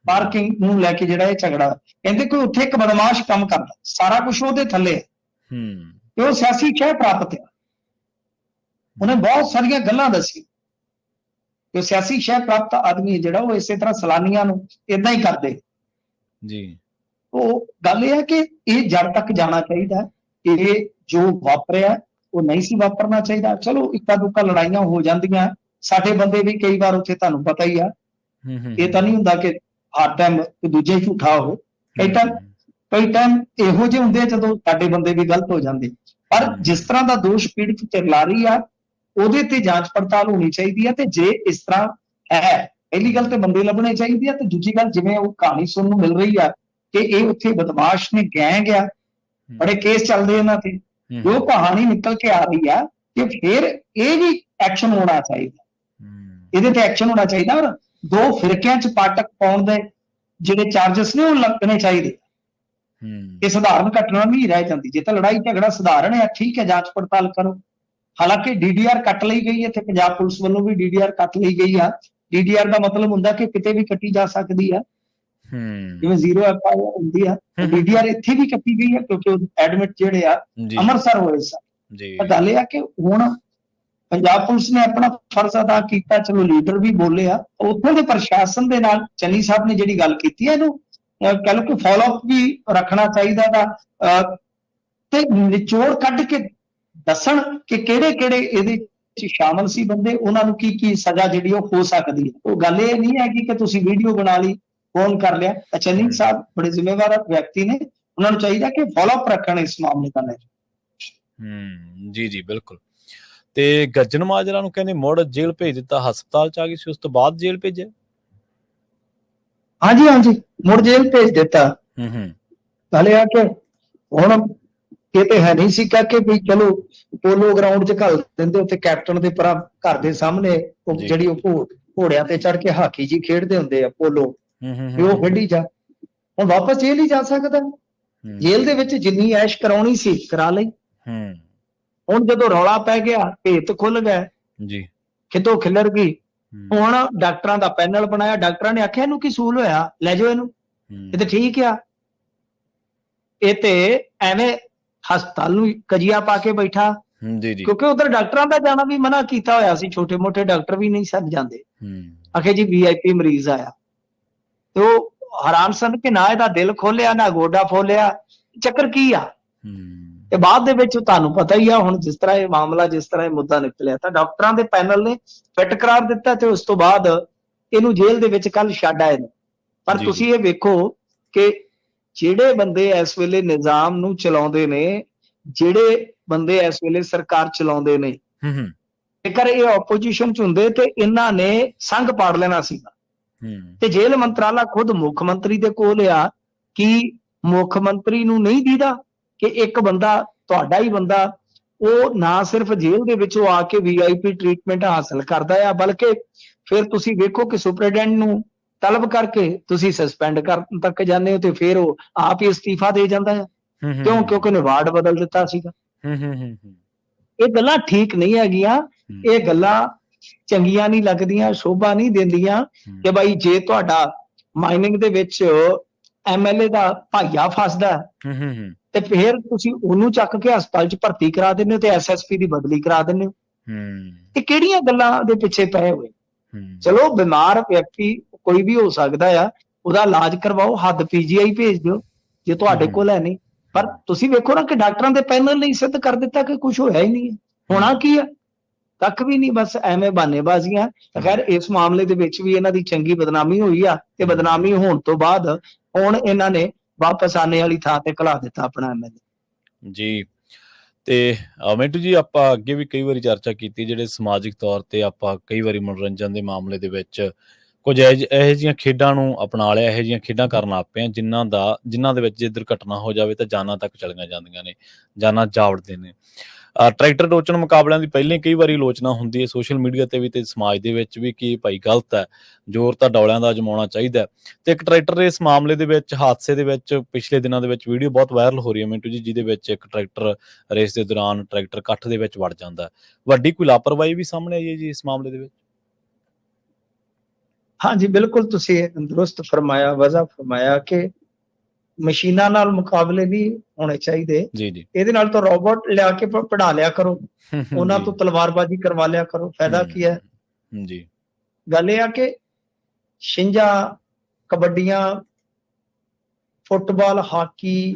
Speaker 2: ਪਾਰਕਿੰਗ ਨੂੰ ਲੈ ਕੇ ਜਿਹੜਾ ਇਹ ਝਗੜਾ ਕਹਿੰਦੇ ਕੋਈ ਉੱਥੇ ਇੱਕ ਬਦਮਾਸ਼ ਕੰਮ ਕਰਦਾ ਸਾਰਾ ਕੁਝ ਉਹਦੇ ਥੱਲੇ ਹੈ।
Speaker 1: ਹੂੰ।
Speaker 2: ਤੇ ਉਹ ਸਿਆਸੀ ਸ਼ਹਿ ਪ੍ਰਾਪਤ ਹੈ। ਉਹਨੇ ਬਹੁਤ ਸਾਰੀਆਂ ਗੱਲਾਂ ਦੱਸੀ ਉਹ ਸਿਆਸੀ ਸ਼ਹਿ ਪ੍ਰਾਪਤ ਆਦਮੀ ਜਿਹੜਾ ਉਹ ਇਸੇ ਤਰ੍ਹਾਂ ਸਲਾਨੀਆਂ ਨੂੰ ਇਦਾਂ ਹੀ ਕਰਦੇ।
Speaker 1: ਜੀ।
Speaker 2: ਉਹ ਗੱਲ ਇਹ ਹੈ ਕਿ ਇਹ ਜੜ ਤੱਕ ਜਾਣਾ ਚਾਹੀਦਾ। ਇਹ ਜੋ ਵਾਪਰਿਆ ਉਹ ਨਹੀਂ ਸੀ ਵਾਪਰਨਾ ਚਾਹੀਦਾ। ਚਲੋ ਇੱਕਾ ਦੁੱਕਾ ਲੜਾਈਆਂ ਹੋ ਜਾਂਦੀਆਂ। ਸਾਡੇ ਬੰਦੇ ਵੀ ਕਈ ਵਾਰ ਉੱਥੇ ਤੁਹਾਨੂੰ ਪਤਾ ਹੀ ਆ।
Speaker 1: ਹੂੰ ਹੂੰ
Speaker 2: ਇਹ ਤਾਂ ਨਹੀਂ ਹੁੰਦਾ ਕਿ ਹਰ ਟਾਈਮ ਦੂਜਾ ਹੀ ਝੂਠਾ ਹੋ ਕਈ ਟਾਈਮ ਕਈ ਟਾਈਮ ਇਹੋ ਜਿਹੇ ਹੁੰਦੇ ਜਦੋਂ ਸਾਡੇ ਬੰਦੇ ਵੀ ਗਲਤ ਹੋ ਜਾਂਦੇ। ਪਰ ਜਿਸ ਤਰ੍ਹਾਂ ਦਾ ਦੋਸ਼ ਪੀੜਤ ਤੇ ਲਾ ਰਹੀ ਆ ਉਹਦੇ ਤੇ ਜਾਂਚ ਪੜਤਾਲ ਹੋਣੀ ਚਾਹੀਦੀ ਆ ਤੇ ਜੇ ਇਸ ਤਰ੍ਹਾਂ ਹੈ ਪਹਿਲੀ ਗੱਲ ਤੇ ਬੰਦੇ ਲੱਭਣੇ ਚਾਹੀਦੇ ਆ ਤੇ ਦੂਜੀ ਗੱਲ ਜਿਵੇਂ ਉਹ ਕਹਾਣੀ ਸੁਣਨ ਨੂੰ ਮਿਲ ਰਹੀ ਆ ਕਿ ਇਹ ਉੱਥੇ ਬਦਮਾਸ਼ ਨੇ ਗੈਂਗ ਆ ਬੜੇ ਕੇਸ ਚੱਲਦੇ ਇਹਨਾਂ ਤੇ।
Speaker 1: ਹੂੰ,
Speaker 2: ਜੋ ਕਹਾਣੀ ਨਿਕਲ ਕੇ ਆ ਰਹੀ ਆ ਕਿ ਫਿਰ ਇਹ ਵੀ ਐਕਸ਼ਨ ਹੋਣਾ ਚਾਹੀਦਾ।
Speaker 1: ਹੂੰ,
Speaker 2: ਇਹਦੇ ਤੇ ਐਕਸ਼ਨ ਹੋਣਾ ਚਾਹੀਦਾ ਔਰ ਦੋ ਫਿਰਕਿਆਂ ਚ ਪਾਟਕ ਪਾਉਣ ਦੇ ਜਿਹੜੇ ਚਾਰजेस ਨੇ ਉਹ ਲੱਗਣੇ ਚਾਹੀਦੇ।
Speaker 1: ਹੂੰ।
Speaker 2: ਇਹ ਸਧਾਰਨ ਘਟਨਾ ਨਹੀਂ ਰਹਿ ਜਾਂਦੀ। ਜੇ ਤਾਂ ਲੜਾਈ ਝਗੜਾ ਸਧਾਰਨ ਹੈ ਠੀਕ ਹੈ ਜਾਂਚ ਪੜਤਾਲ ਕਰੋ। ਹਾਲਾਂਕਿ ਡੀਡੀਆਰ ਕੱਟ ਲਈ ਗਈ ਹੈ ਤੇ ਪੰਜਾਬ ਪੁਲਿਸ ਵੱਲੋਂ ਵੀ ਡੀਡੀਆਰ ਕੱਟ ਲਈ ਗਈ ਆ। ਡੀਡੀਆਰ ਦਾ ਮਤਲਬ ਹੁੰਦਾ ਕਿ ਕਿਤੇ ਵੀ ਕੱਟੀ ਜਾ ਸਕਦੀ ਆ।
Speaker 1: ਹੂੰ।
Speaker 2: ਜਿਵੇਂ ਜ਼ੀਰੋ ਐਫਆਈਆਰ ਹੁੰਦੀ ਆ। ਡੀਡੀਆਰ ਇੱਥੇ ਵੀ ਕੱਟੀ ਗਈ ਹੈ ਕਿਉਂਕਿ ਐਡਮਿਟ ਜਿਹੜੇ ਆ ਅੰਮ੍ਰਿਤਸਰ ਹੋਏ ਸਨ।
Speaker 1: ਜੀ।
Speaker 2: ਤਾਂ ਗੱਲ ਇਹ ਆ ਕਿ ਹੁਣ ਪੰਜਾਬ ਪੁਲਿਸ ਨੇ ਆਪਣਾ ਫਰਜ਼ ਅਦਾ ਕੀਤਾ, ਚਲੋ ਲੀਡਰ ਵੀ ਬੋਲੇ ਆ ਉੱਥੋਂ ਦੇ ਪ੍ਰਸ਼ਾਸਨ ਦੇ ਨਾਲ ਚੰਨੀ ਸਾਹਿਬ ਨੇ ਜਿਹੜੀ ਗੱਲ ਕੀਤੀ ਹੈ ਇਹਨੂੰ, ਅਹ ਕਹਿ ਲਓ ਕਿ ਫਾਲੋ ਅਪ ਵੀ ਰੱਖਣਾ ਚਾਹੀਦਾ ਦਾ ਤੇ ਨਿਚੋੜ ਕੱਢ ਕੇ ਦੱਸਣ ਕਿ ਕਿਹੜੇ ਕਿਹੜੇ ਇਹਦੇ ਚ ਸ਼ਾਮਲ ਸੀ ਬੰਦੇ, ਉਹਨਾਂ ਨੂੰ ਕੀ ਕੀ ਸਜ਼ਾ ਜਿਹੜੀ ਉਹ ਹੋ ਸਕਦੀ ਹੈ ਉਹ ਗੱਲ ਇਹ ਨਹੀਂ ਹੈਗੀ ਕਿ ਤੁਸੀਂ ਵੀਡੀਓ ਬਣਾ ਲਈ ਫੋਨ ਕਰ ਲਿਆ। ਤਾਂ ਚੰਨੀ ਸਾਹਿਬ ਬੜੇ ਜ਼ਿੰਮੇਵਾਰ ਵਿਅਕਤੀ ਨੇ, ਉਹਨਾਂ ਨੂੰ ਚਾਹੀਦਾ ਕਿ ਫਾਲੋ ਅਪ ਰੱਖਣ ਇਸ ਮਾਮਲੇ ਦਾ ਲੈ
Speaker 1: ਹੂੰ, ਜੀ ਜੀ, ਬਿਲਕੁਲ। ਤੇ ਗੱਜਨ ਮਾਜਰਾ ਨੂੰ ਕਹਿੰਦੇ ਮੁੜ ਜੇਲ੍ਹ ਭੇਜ ਦਿੱਤਾ ਹਸਪਤਾਲ ਚ ਆ ਗਈ ਸੀ ਉਸ ਤੋਂ ਬਾਅਦ ਜੇਲ੍ਹ ਭੇਜਿਆ?
Speaker 2: ਹਾਂਜੀ ਹਾਂਜੀ ਮੁੜ ਜੇਲ੍ਹ ਭੇਜ ਦਿੱਤਾ।
Speaker 1: ਹੂੰ ਹੂੰ।
Speaker 2: ਹਲੇ ਆ ਕਿ ਹੁਣ ਇਹ ਤੇ ਹੈ ਨਹੀਂ ਸੀ ਕੇ ਵੀ ਚਲੋ ਪੋਲੋ ਗਰਾਊਂਡ 'ਚ ਘੱਲ ਦਿੰਦੇ ਉੱਤੇ ਕੈਪਟਨ ਦੇ ਪਰਾ ਘਰ ਦੇ ਸਾਹਮਣੇ ਉਹ। ਜਿਹੜੀ ਉਹ ਘੋੜ ਘੋੜਿਆਂ ਤੇ ਚੜ ਕੇ ਹਾਕੀ ਜੀ ਖੇਡਦੇ ਹੁੰਦੇ ਆ ਪੋਲੋ।
Speaker 1: ਹੂੰ ਹੂੰ
Speaker 2: ਵੀ ਉਹ ਖੇਡੀ ਜਾ। ਹੁਣ ਵਾਪਸ ਜੇਲ੍ਹ ਹੀ ਜਾ ਸਕਦਾ। ਜੇਲ੍ਹ ਦੇ ਵਿੱਚ ਜਿੰਨੀ ਐਸ਼ ਕਰਾਉਣੀ ਸੀ ਕਰਾ ਲਈ।
Speaker 1: ਹੂੰ।
Speaker 2: ਹੁਣ ਜਦੋਂ ਰੌਲਾ ਪੈ ਗਿਆ ਭੇਤ ਖੁੱਲ ਗਿਆ।
Speaker 1: ਜੀ।
Speaker 2: ਖਿੱਦੋ ਖਿੱਲਰ ਗਈ। ਹੁਣ ਡਾਕਟਰਾਂ ਦਾ ਪੈਨਲ ਬਣਾਇਆ। ਡਾਕਟਰਾਂ ਨੇ ਆਖਿਆ ਇਹਨੂੰ ਕੀ ਸੂਲ ਹੋਇਆ? ਲੈ ਜਾਓ ਇਹਨੂੰ। ਇਹ ਤੇ ਠੀਕ ਆ। ਇਹ ਤੇ ਐਵੇਂ ਹਸਪਤਾਲ ਨੂੰ ਕਜੀਆ ਪਾ ਕੇ ਬੈਠਾ।
Speaker 1: ਜੀ ਜੀ।
Speaker 2: ਕਿਉਂਕਿ ਉਧਰ ਡਾਕਟਰਾਂ ਦਾ ਜਾਣਾ ਵੀ ਮਨਾ ਕੀਤਾ ਹੋਇਆ ਸੀ। ਛੋਟੇ-ਮੋਟੇ ਡਾਕਟਰ ਵੀ ਨਹੀਂ ਸਨ ਜਾਂਦੇ। ਆਖੇ ਜੀ ਵੀਆਈਪੀ ਮਰੀਜ਼ ਆਇਆ। ਤੇ ਉਹ ਹੈਰਾਨ ਸਨ ਕਿ ਨਾ ਇਹਦਾ ਦਿਲ ਖੋਲਿਆ ਨਾ ਗੋਡਾ ਫੋਲਿਆ। ਚੱਕਰ ਕੀ ਆ? ਤੇ ਬਾਅਦ ਦੇ ਵਿੱਚ ਤੁਹਾਨੂੰ ਪਤਾ ਹੀ ਆ ਹੁਣ ਜਿਸ ਤਰ੍ਹਾਂ ਇਹ ਮਾਮਲਾ ਜਿਸ ਤਰ੍ਹਾਂ ਇਹ ਮੁੱਦਾ ਨਿਕਲਿਆ ਤਾਂ ਡਾਕਟਰਾਂ ਦੇ ਪੈਨਲ ਨੇ ਫਿੱਟ ਕਰਾਰ ਦਿੱਤਾ ਤੇ ਉਸ ਤੋਂ ਬਾਅਦ ਇਹਨੂੰ ਜੇਲ੍ਹ ਦੇ ਵਿੱਚ ਕੱਲ ਛੱਡ ਆਏ ਨੇ। ਪਰ। ਤੁਸੀਂ ਇਹ ਵੇਖੋ ਕਿ ਜਿਹੜੇ ਬੰਦੇ ਇਸ ਵੇਲੇ ਨਿਜ਼ਾਮ ਨੂੰ ਚਲਾਉਂਦੇ ਨੇ ਜਿਹੜੇ ਬੰਦੇ ਇਸ ਵੇਲੇ ਸਰਕਾਰ ਚਲਾਉਂਦੇ ਨੇ
Speaker 1: ਹੂੰ ਹੂੰ।
Speaker 2: ਜੇਕਰ ਇਹ ਆਪੋਜੀਸ਼ਨ ਚ ਹੁੰਦੇ ਤੇ ਇਹਨਾਂ ਨੇ ਸੰਗ ਪਾੜ ਲੈਣਾ ਸੀਗਾ
Speaker 1: ਹੂੰ।
Speaker 2: ਤੇ ਜੇਲ੍ਹ ਮੰਤਰਾਲਾ ਖੁਦ ਮੁੱਖ ਮੰਤਰੀ ਦੇ ਕੋਲ ਆ ਕਿ ਮੁੱਖ ਮੰਤਰੀ ਨੂੰ ਨਹੀਂ ਦੀਦਾ? ਕਿ ਇੱਕ ਬੰਦਾ ਤੁਹਾਡਾ ਹੀ ਬੰਦਾ ਉਹ ਨਾ ਸਿਰਫ ਜੇਲ੍ਹ ਦੇ ਵਿੱਚੋਂ ਆ ਕੇ ਵੀਆਈਪੀ ਟ੍ਰੀਟਮੈਂਟ ਹਾਸਲ ਕਰਦਾ ਆ ਬਲਕਿ ਫਿਰ ਤੁਸੀਂ ਵੇਖੋ ਕਿ ਸੁਪਰਡੈਂਟ ਨੂੰ ਤਲਬ ਕਰਕੇ ਤੁਸੀਂ ਸਸਪੈਂਡ ਕਰਨ ਤੱਕ ਜਾਂਦੇ ਹੋ ਤੇ ਫਿਰ ਉਹ ਆਪ ਹੀ ਅਸਤੀਫਾ ਦੇ ਜਾਂਦਾ ਹੈ ਕਿਉਂ? ਕਿਉਂਕਿ ਉਹਨੇ ਵਾਰਡ ਬਦਲ ਦਿੱਤਾ ਸੀਗਾ।
Speaker 1: ਹੂੰ ਹੂੰ ਹੂੰ ਹੂੰ।
Speaker 2: ਇਹ ਗੱਲਾਂ ਠੀਕ ਨਹੀਂ ਹੈਗੀਆਂ। ਇਹ ਗੱਲਾਂ ਚੰਗੀਆਂ ਨਹੀਂ ਲੱਗਦੀਆਂ ਸ਼ੋਭਾ ਨਹੀਂ ਦਿੰਦੀਆਂ ਕਿ ਭਾਈ ਜੇ ਤੁਹਾਡਾ ਮਾਈਨਿੰਗ ਦੇ ਵਿੱਚ ਐਮਐਲਏ ਦਾ ਭਾਈਆ ਫਸਦਾ ਤੇ ਫਿਰ ਤੁਸੀਂ ਉਹਨੂੰ ਚੱਕ ਕੇ ਹਸਪਤਾਲ 'ਚ ਭਰਤੀ ਕਰਾ ਦਿੰਦੇ ਹੋ ਤੇ ਐਸਐਸਪੀ ਦੀ ਬਦਲੀ ਕਰਾ ਦਿੰਦੇ ਹੋ।
Speaker 1: ਹੂੰ।
Speaker 2: ਇਹ ਕਿਹੜੀਆਂ ਗੱਲਾਂ ਦੇ ਪਿੱਛੇ ਪਏ ਹੋਏ? ਚਲੋ ਬਿਮਾਰ ਵਿਅਕਤੀ ਕੋਈ ਵੀ ਹੋ ਸਕਦਾ ਆ ਉਹਦਾ ਇਲਾਜ ਕਰਵਾਓ ਹੱਦ ਪੀਜੀਆਈ ਭੇਜ ਦਿਓ ਜੇ ਤੁਹਾਡੇ। ਕੋਲ ਹੈ ਨਹੀਂ। ਪਰ ਤੁਸੀਂ ਵੇਖੋ ਨਾ ਕਿ ਡਾਕਟਰਾਂ ਦੇ ਪੈਨਲ ਨੇ ਸਿੱਧ ਕਰ ਦਿੱਤਾ ਕਿ ਕੁਝ ਹੋਇਆ ਹੀ ਨਹੀਂ। ਹੋਣਾ ਕੀ ਆ? ਕੱਖ ਵੀ ਨਹੀਂ ਬਸ ਐਵੇਂ ਬਾਨੇਬਾਜ਼ੀਆਂ। ਤਾਂ ਖੈਰ ਇਸ ਮਾਮਲੇ ਦੇ ਵਿੱਚ ਵੀ ਇਹਨਾਂ ਦੀ ਚੰਗੀ ਬਦਨਾਮੀ ਹੋਈ ਆ। ਤੇ ਬਦਨਾਮੀ ਹੋਣ ਤੋਂ ਬਾਅਦ ਹੁਣ ਇਹਨਾਂ ਨੇ ਵਾਪਸ ਆਨੇ ਵਾਲੀ ਥਾਂ ਤੇ ਘਲਾ ਦਿੱਤਾ ਆਪਣਾ ਐਮਐਲਏ
Speaker 1: ਜੀ। ਤੇ ਮਿੰਟੂ ਜੀ, ਆਪਾਂ ਅੱਗੇ ਵੀ ਕਈ ਵਾਰੀ ਚਰਚਾ ਕੀਤੀ ਜਿਹੜੇ ਸਮਾਜਿਕ ਤੌਰ ਤੇ ਆਪਾਂ ਕਈ ਵਾਰੀ ਮਨੋਰੰਜਨ ਦੇ ਮਾਮਲੇ ਦੇ ਵਿੱਚ ਕੁਝ ਇਹੋ ਜਿਹੀ- ਜਿਹੀਆਂ ਖੇਡਾਂ ਨੂੰ ਅਪਣਾ ਲਿਆ, ਇਹੋ ਜਿਹੀਆਂ ਖੇਡਾਂ ਕਰਨ ਲੱਗ ਪਏ ਆ ਜਿਨ੍ਹਾਂ ਦਾ, ਜਿਨ੍ਹਾਂ ਦੇ ਵਿੱਚ ਜੇ ਦੁਰਘਟਨਾ ਹੋ ਜਾਵੇ ਤਾਂ ਜਾਨਾਂ ਤੱਕ ਚਲੀਆਂ ਜਾਂਦੀਆਂ ਨੇ, ਜਾਨਾਂ ਜਾਵੜਦੇ ਨੇ। ਟਰੈਕਟਰ ਟੋਚਣ ਮੁਕਾਬਲਿਆਂ ਦੀ ਪਹਿਲਾਂ ਕਈ ਵਾਰੀ ਆਲੋਚਨਾ ਹੁੰਦੀ ਹੈ ਸੋਸ਼ਲ ਮੀਡੀਆ ਤੇ ਵੀ ਤੇ ਸਮਾਜ ਦੇ ਵਿੱਚ ਵੀ ਕਿ ਭਾਈ ਗਲਤ ਹੈ, ਜ਼ੋਰ ਤਾਂ ਡੌਲਿਆਂ ਦਾ ਅਜਮਾਉਣਾ ਚਾਹੀਦਾ ਤੇ ਇੱਕ ਟਰੈਕਟਰ ਰੇਸ ਮਾਮਲੇ ਦੇ ਵਿੱਚ, ਹਾਦਸੇ ਦੇ ਵਿੱਚ ਪਿਛਲੇ ਦਿਨਾਂ ਦੇ ਵਿੱਚ ਵੀਡੀਓ ਬਹੁਤ ਵਾਇਰਲ ਹੋ ਰਹੀ ਹੈ ਮਿੰਟੂ ਜੀ, ਜਿਹਦੇ ਵਿੱਚ ਇੱਕ ਟਰੈਕਟਰ ਰੇਸ ਦੇ ਦੌਰਾਨ ਟਰੈਕਟਰ ਕੱਠ ਦੇ ਵਿੱਚ ਵੜ ਜਾਂਦਾ ਵੱਡੀ ਕੋਈ ਲਾਪਰਵਾਹੀ ਵੀ ਸਾਹਮਣੇ ਆਈ ਹੈ ਜੀ ਇਸ ਮਾਮਲੇ ਦੇ ਵਿੱਚ?
Speaker 2: ਹਾਂਜੀ, ਬਿਲਕੁਲ ਤੁਸੀਂ ਦਰੁਸਤ ਫਰਮਾਇਆ, ਵਜ਼ਾ ਫਰਮਾਇਆ ਕਿ ਮਸ਼ੀਨਾਂ ਨਾਲ ਮੁਕਾਬਲੇ ਨਹੀਂ ਹੋਣੇ ਚਾਹੀਦੇ।
Speaker 1: ਜੀ ਜੀ।
Speaker 2: ਇਹਦੇ ਨਾਲ ਤਾਂ ਰੋਬੋਟ ਲਿਆ ਕੇ ਪ- ਪੜ੍ਹਾ ਲਿਆ ਕਰੋ। ਉਹਨਾਂ। ਤੋਂ ਤਲਵਾਰਬਾਜ਼ੀ ਕਰਵਾ ਲਿਆ ਕਰੋ। ਫਾਇਦਾ ਕੀ ਹੈ?
Speaker 1: ਜੀ।
Speaker 2: ਗੱਲ ਇਹ ਆ ਕਿ ਛਿੰਝਾਂ ਕਬੱਡੀਆਂ ਫੁੱਟਬਾਲ ਹਾਕੀ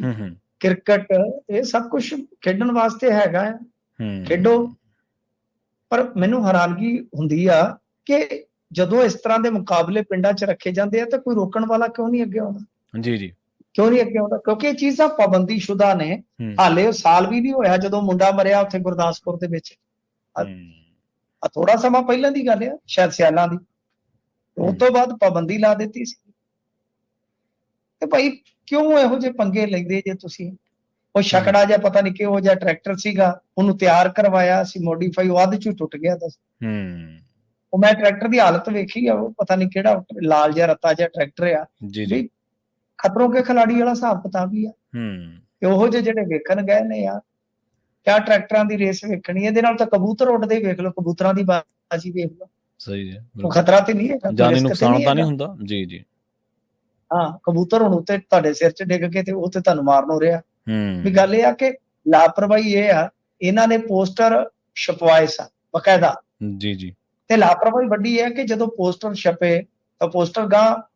Speaker 2: ਕ੍ਰਿਕਟ ਇਹ ਸਭ ਕੁਝ ਖੇਡਣ ਵਾਸਤੇ ਹੈਗਾ ਹੂੰ। ਖੇਡੋ। ਪਰ ਮੈਨੂੰ ਹੈਰਾਨਗੀ ਹੁੰਦੀ ਆ ਕਿ ਜਦੋਂ ਇਸ ਤਰ੍ਹਾਂ ਦੇ ਮੁਕਾਬਲੇ ਪਿੰਡਾਂ 'ਚ ਰੱਖੇ ਜਾਂਦੇ ਆ ਤਾਂ ਕੋਈ ਰੋਕਣ ਵਾਲਾ ਕਿਉਂ ਨਹੀਂ ਅੱਗੇ ਆਉਂਦਾ?
Speaker 1: ਜੀ ਜੀ।
Speaker 2: ਕਿਉਂ ਨਹੀਂ ਅੱਗੇ ਆਉਂਦਾ? ਕਿਉਂਕਿ ਇਹ ਚੀਜ਼ਾਂ ਪਾਬੰਦੀਸ਼ੁਦਾ ਨੇ।
Speaker 1: ਹੂੰ।
Speaker 2: ਹਾਲੇ ਉਹ ਸਾਲ ਵੀ ਨਹੀਂ ਹੋਇਆ ਜਦੋਂ ਮੁੰਡਾ ਮਰਿਆ ਉੱਥੇ ਗੁਰਦਾਸਪੁਰ ਦੇ ਵਿੱਚ।
Speaker 1: ਹੂੰ,
Speaker 2: ਆ ਥੋੜਾ ਸਮਾਂ ਪਹਿਲਾਂ ਦੀ ਗੱਲ ਆ ਸ਼ਾਇਦ ਸਿਆਲਾਂ ਦੀ। ਉਸ ਤੋਂ ਬਾਅਦ ਪਾਬੰਦੀ ਲਾ ਦਿੱਤੀ ਸੀ। ਤੇ ਭਾਈ ਕਿਉਂ ਇਹੋ ਜਿਹੇ ਪੰਗੇ ਲੈਂਦੇ ਜੇ ਤੁਸੀਂ? ਉਹ ਛਕੜਾ ਜਿਹਾ ਪਤਾ ਨਹੀਂ ਕਿਹੋ ਜਿਹਾ ਟਰੈਕਟਰ ਸੀਗਾ ਉਹਨੂੰ ਤਿਆਰ ਕਰਵਾਇਆ ਸੀ ਮੋਡੀਫਾਈ ਉਹ ਅੱਧ ਚੋਂ ਟੁੱਟ ਗਿਆ ਦੱਸ।
Speaker 1: ਹੂੰ।
Speaker 2: ਉਹ ਮੈਂ ਟਰੈਕਟਰ ਦੀ ਹਾਲਤ ਵੇਖੀ ਆ ਉਹ ਪਤਾ ਨਹੀਂ ਕਿਹੜਾ ਲਾਲ ਜਿਹਾ ਰੱਤਾ ਜਿਹਾ ਟਰੈਕਟਰ ਆ।
Speaker 1: ਜੀ ਜੀ।
Speaker 2: ਖਤਰੋਂ ਕੇ ਖਿਲਾੜੀ ਵਾਲਾ ਹਿਸਾਬ ਕਿਤਾਬ ਹੀ ਆ।
Speaker 1: ਹੂੰ।
Speaker 2: ਤੇ ਉਹੋ ਜਿਹੇ ਜਿਹੜੇ ਵੇਖਣ ਗਏ ਨੇ ਯਾਰ ਕਿਆ ਟਰੈਕਟਰਾਂ ਦੀ ਰੇਸ ਵੇਖਣੀ ਇਹਦੇ ਨਾਲ ਤਾਂ ਕਬੂਤਰ ਉੱਡਦੇ ਵੇਖ ਲਓ ਕਬੂਤਰਾਂ ਦੀ ਬਾਜੀ ਵੇਖ ਲਓ।
Speaker 1: ਸਹੀ ਹੈ ਬਿਲਕੁਲ।
Speaker 2: ਖਤਰਾ ਤੇ ਨਹੀਂ ਹੈ
Speaker 1: ਜਾਨੀ ਨੁਕਸਾਨ ਤਾਂ ਨਹੀਂ। ਹੁੰਦਾ। ਜੀ ਜੀ।
Speaker 2: ਹਾਂ ਕਬੂਤਰ ਹੁਣ ਉੱਤੇ ਤੁਹਾਡੇ ਸਿਰ 'ਚ ਡਿੱਗ ਕੇ ਤੇ ਉਹ ਤੇ ਤੁਹਾਨੂੰ ਮਾਰਨ ਹੋ ਰਿਹਾ। ਵੀ
Speaker 1: ਹੂੰ
Speaker 2: ਗੱਲ ਇਹ ਆ ਕਿ ਲਾਪਰਵਾਹੀ ਇਹ ਆ ਇਹਨਾਂ ਨੇ ਪੋਸਟਰ ਛਪਵਾਏ ਸਨ ਬਕਾਇਦਾ।
Speaker 1: ਜੀ ਜੀ।
Speaker 2: ਤੇ ਲਾਪਰਵਾਹੀ ਵੱਡੀ ਇਹ ਹੈ ਕਿ ਜਦੋਂ ਪੋਸਟਰ ਛਪੇ ਤਾਂ ਪੋਸਟਰ ਗਾਂ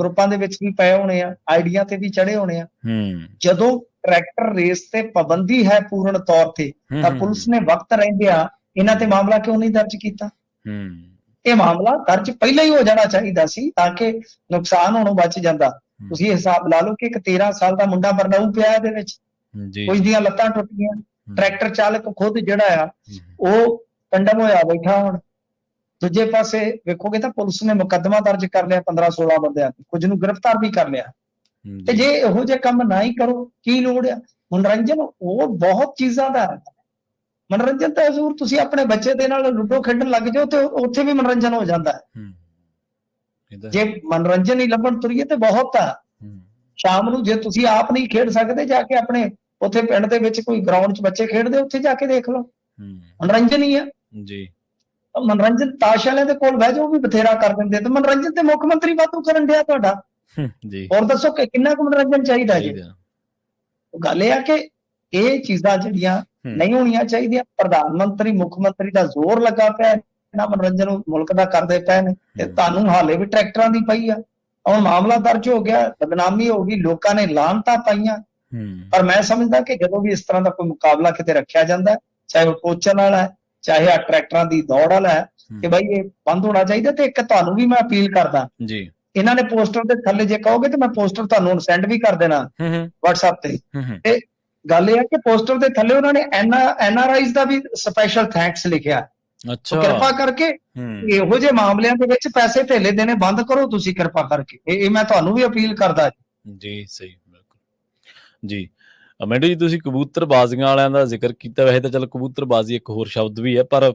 Speaker 2: ਗਰੁੱਪਾਂ ਦੇ ਵਿੱਚ ਵੀ ਪਏ ਹੋਣੇ ਆ ਆਈਡੀਆਂ ਤੇ ਵੀ ਚੜੇ ਹੋਣੇ ਆ।
Speaker 1: ਹੂੰ।
Speaker 2: ਜਦੋਂ ਟਰੈਕਟਰ ਰੇਸ ਤੇ ਪਾਬੰਦੀ ਹੈ ਪੂਰਨ ਤੌਰ ਤੇ ਤਾਂ ਪੁਲਿਸ ਨੇ ਵਕਤ ਰਹਿੰਦਿਆਂ ਇਹਨਾਂ ਤੇ ਮਾਮਲਾ ਕਿਉਂ ਨਹੀਂ ਦਰਜ ਕੀਤਾ?
Speaker 1: ਹੂੰ।
Speaker 2: ਇਹ ਮਾਮਲਾ ਦਰਜ ਪਹਿਲਾਂ ਹੀ ਹੋ ਜਾਣਾ ਚਾਹੀਦਾ ਸੀ ਤਾਂ ਕਿ ਨੁਕਸਾਨ ਹੋਣੋਂ ਬਚ ਜਾਂਦਾ। ਤੁਸੀਂ ਹਿਸਾਬ ਲਾ ਲਓ ਕਿ ਇੱਕ 13 ਸਾਲ ਦਾ ਮੁੰਡਾ ਬਰਨਾਊ ਪਿਆ ਇਹਦੇ ਵਿੱਚ।
Speaker 1: ਜੀ।
Speaker 2: ਕੁਝ ਦੀਆਂ ਲੱਤਾਂ ਟੁੱਟ ਗਈਆਂ। ਟਰੈਕਟਰ ਚਾਲਕ ਖੁਦ ਜਿਹੜਾ ਆ ਉਹ ਕੰਡਮ ਹੋਇਆ ਬੈਠਾ ਹੁਣ। ਦੂਜੇ ਪਾਸੇ ਵੇਖੋਗੇ ਤਾਂ ਪੁਲਿਸ ਨੇ ਮੁਕੱਦਮਾ ਦਰਜ ਕਰ ਲਿਆ 15 16 ਬੰਦਿਆਂ ਤੇ ਕੁਝ ਨੂੰ ਗ੍ਰਿਫਤਾਰ ਵੀ ਕਰ ਲਿਆ। ਤੇ
Speaker 1: ਜੀ,
Speaker 2: ਇਹੋ ਜਿਹੇ ਕੰਮ ਨਾ ਹੀ ਕਰੋ ਕੀ ਲੋੜ ਆ? ਮਨੋਰੰਜਨ ਉਹ ਬਹੁਤ ਚੀਜ਼ਾਂ ਦਾ ਹੈ। ਮਨੋਰੰਜਨ ਤਾਂ ਜ਼ਰੂਰ ਤੁਸੀਂ ਆਪਣੇ ਬੱਚੇ ਦੇ ਨਾਲ ਲੁੱਡੋ ਖੇਡਣ ਲੱਗ ਜਾਓ ਤੇ ਉੱਥੇ ਵੀ ਮਨੋਰੰਜਨ ਹੋ ਜਾਂਦਾ ਹੈ। ਜੇ ਮਨੋਰੰਜਨ ਹੀ ਲੱਭਣ ਤੁਰੀਏ ਤੇ ਬਹੁਤ ਆ। ਸ਼ਾਮ ਨੂੰ ਜੇ ਤੁਸੀਂ ਆਪ ਨਹੀਂ ਖੇਡ ਸਕਦੇ ਜਾ ਕੇ ਆਪਣੇ ਉੱਥੇ ਪਿੰਡ ਦੇ ਵਿੱਚ ਕੋਈ ਗਰਾਊਂਡ 'ਚ ਬੱਚੇ ਖੇਡਦੇ ਉੱਥੇ ਜਾ ਕੇ ਦੇਖ ਲਓ। ਮਨੋਰੰਜਨ ਹੀ ਆ।
Speaker 1: ਜੀ।
Speaker 2: ਮਨੋਰੰਜਨ ਤਾਸ਼ ਵਾਲਿਆਂ ਦੇ ਕੋਲ ਬਹਿ ਜਾਓ ਵੀ ਬਥੇਰਾ ਕਰ ਦਿੰਦੇ ਤੇ ਮਨੋਰੰਜਨ ਤੇ ਮੁੱਖ ਮੰਤਰੀ ਵਾਧੂ ਕਰਨ ਡਿਆ ਤੁਹਾਡਾ।
Speaker 1: ਜੀ।
Speaker 2: ਹੋਰ ਦੱਸੋ ਕਿ ਕਿੰਨਾ ਕੁ ਮਨੋਰੰਜਨ ਚਾਹੀਦਾ ਜੀ। ਗੱਲ ਇਹ ਆ ਕਿ ਇਹ ਚੀਜ਼ਾਂ ਜਿਹੜੀਆਂ। ਨਹੀਂ ਹੋਣੀਆਂ ਚਾਹੀਦੀਆਂ। ਪ੍ਰਧਾਨ ਮੰਤਰੀ ਮੁੱਖ ਮੰਤਰੀ ਦਾ ਜ਼ੋਰ ਲੱਗਾ ਪਿਆ ਇਹਨਾਂ ਮਨੋਰੰਜਨ ਨੂੰ ਮੁਲਕ ਦਾ ਕਰਦੇ ਪਏ ਨੇ। ਤੇ। ਤੁਹਾਨੂੰ ਹਾਲੇ ਵੀ ਟਰੈਕਟਰਾਂ ਦੀ ਪਈ ਆ। ਹੁਣ ਮਾਮਲਾ ਦਰਜ ਹੋ ਗਿਆ ਬਦਨਾਮੀ ਹੋ ਗਈ ਲੋਕਾਂ ਨੇ ਲਾਹਨਤਾਂ ਪਾਈਆਂ। ਪਰ ਮੈਂ ਸਮਝਦਾ ਕਿ ਜਦੋਂ ਵੀ ਇਸ ਤਰ੍ਹਾਂ ਦਾ ਕੋਈ ਮੁਕਾਬਲਾ ਕਿਤੇ ਰੱਖਿਆ ਜਾਂਦਾ ਚਾਹੇ ਉਹ ਕੋਚਣ ਵਾਲਾ ਹੈ ਚਾਹੇ ਆ ਟਰੈਕਟਰਾਂ ਦੀ ਦੌੜ ਵਾਲਾ ਹੈ ਕਿ ਭਾਈ ਇਹ ਬੰਦ ਹੋਣਾ ਚਾਹੀਦਾ ਤੇ ਇੱਕ ਤੁਹਾਨੂੰ ਵੀ ਮੈਂ ਅਪੀਲ ਕਰਦਾ।
Speaker 1: ਜੀ।
Speaker 2: ਇਹਨਾਂ ਨੇ ਪੋਸਟਰ ਦੇ ਥੱਲੇ ਜੇ ਕਹੋਗੇ ਤੇ ਮੈਂ ਪੋਸਟਰ ਤੁਹਾਨੂੰ ਸੈਂਡ ਵੀ ਕਰ ਦੇਣਾ WhatsApp ਤੇ।
Speaker 1: ਹੂੰ
Speaker 2: ਗੱਲ ਇਹ ਹੈ ਕਿ ਪੋਸਟਰ ਦੇ ਥੱਲੇ ਉਹਨਾਂ ਨੇ ਐਨਆਰਆਈਜ਼ ਦਾ ਵੀ ਸਪੈਸ਼ਲ ਥੈਂਕਸ ਲਿਖਿਆ।
Speaker 1: ਅੱਛਾ।
Speaker 2: ਕਿਰਪਾ ਕਰਕੇ ਇਹੋ ਜਿਹੇ ਮਾਮਲਿਆਂ ਦੇ ਵਿੱਚ ਪੈਸੇ ਧੇਲੇ ਦੇਣੇ ਬੰਦ ਕਰੋ ਤੁਸੀਂ ਕਿਰਪਾ ਕਰਕੇ। ਇਹ ਮੈਂ ਤੁਹਾਨੂੰ ਵੀ ਅਪੀਲ ਕਰਦਾ।
Speaker 1: ਜੀ ਸਹੀ ਬਿਲਕੁਲ। ਜੀ। ਮੈਂਟੂ ਜੀ, ਤੁਸੀਂ ਕਬੂਤਰਬਾਜ਼ੀਆਂ ਵਾਲਿਆਂ ਦਾ ਜ਼ਿਕਰ ਕੀਤਾ, ਵੈਸੇ ਤਾਂ ਚਲ ਕਬੂਤਰਬਾਜ਼ੀ ਇੱਕ ਹੋਰ ਸ਼ਬਦ ਵੀ ਹੈ, ਪਰ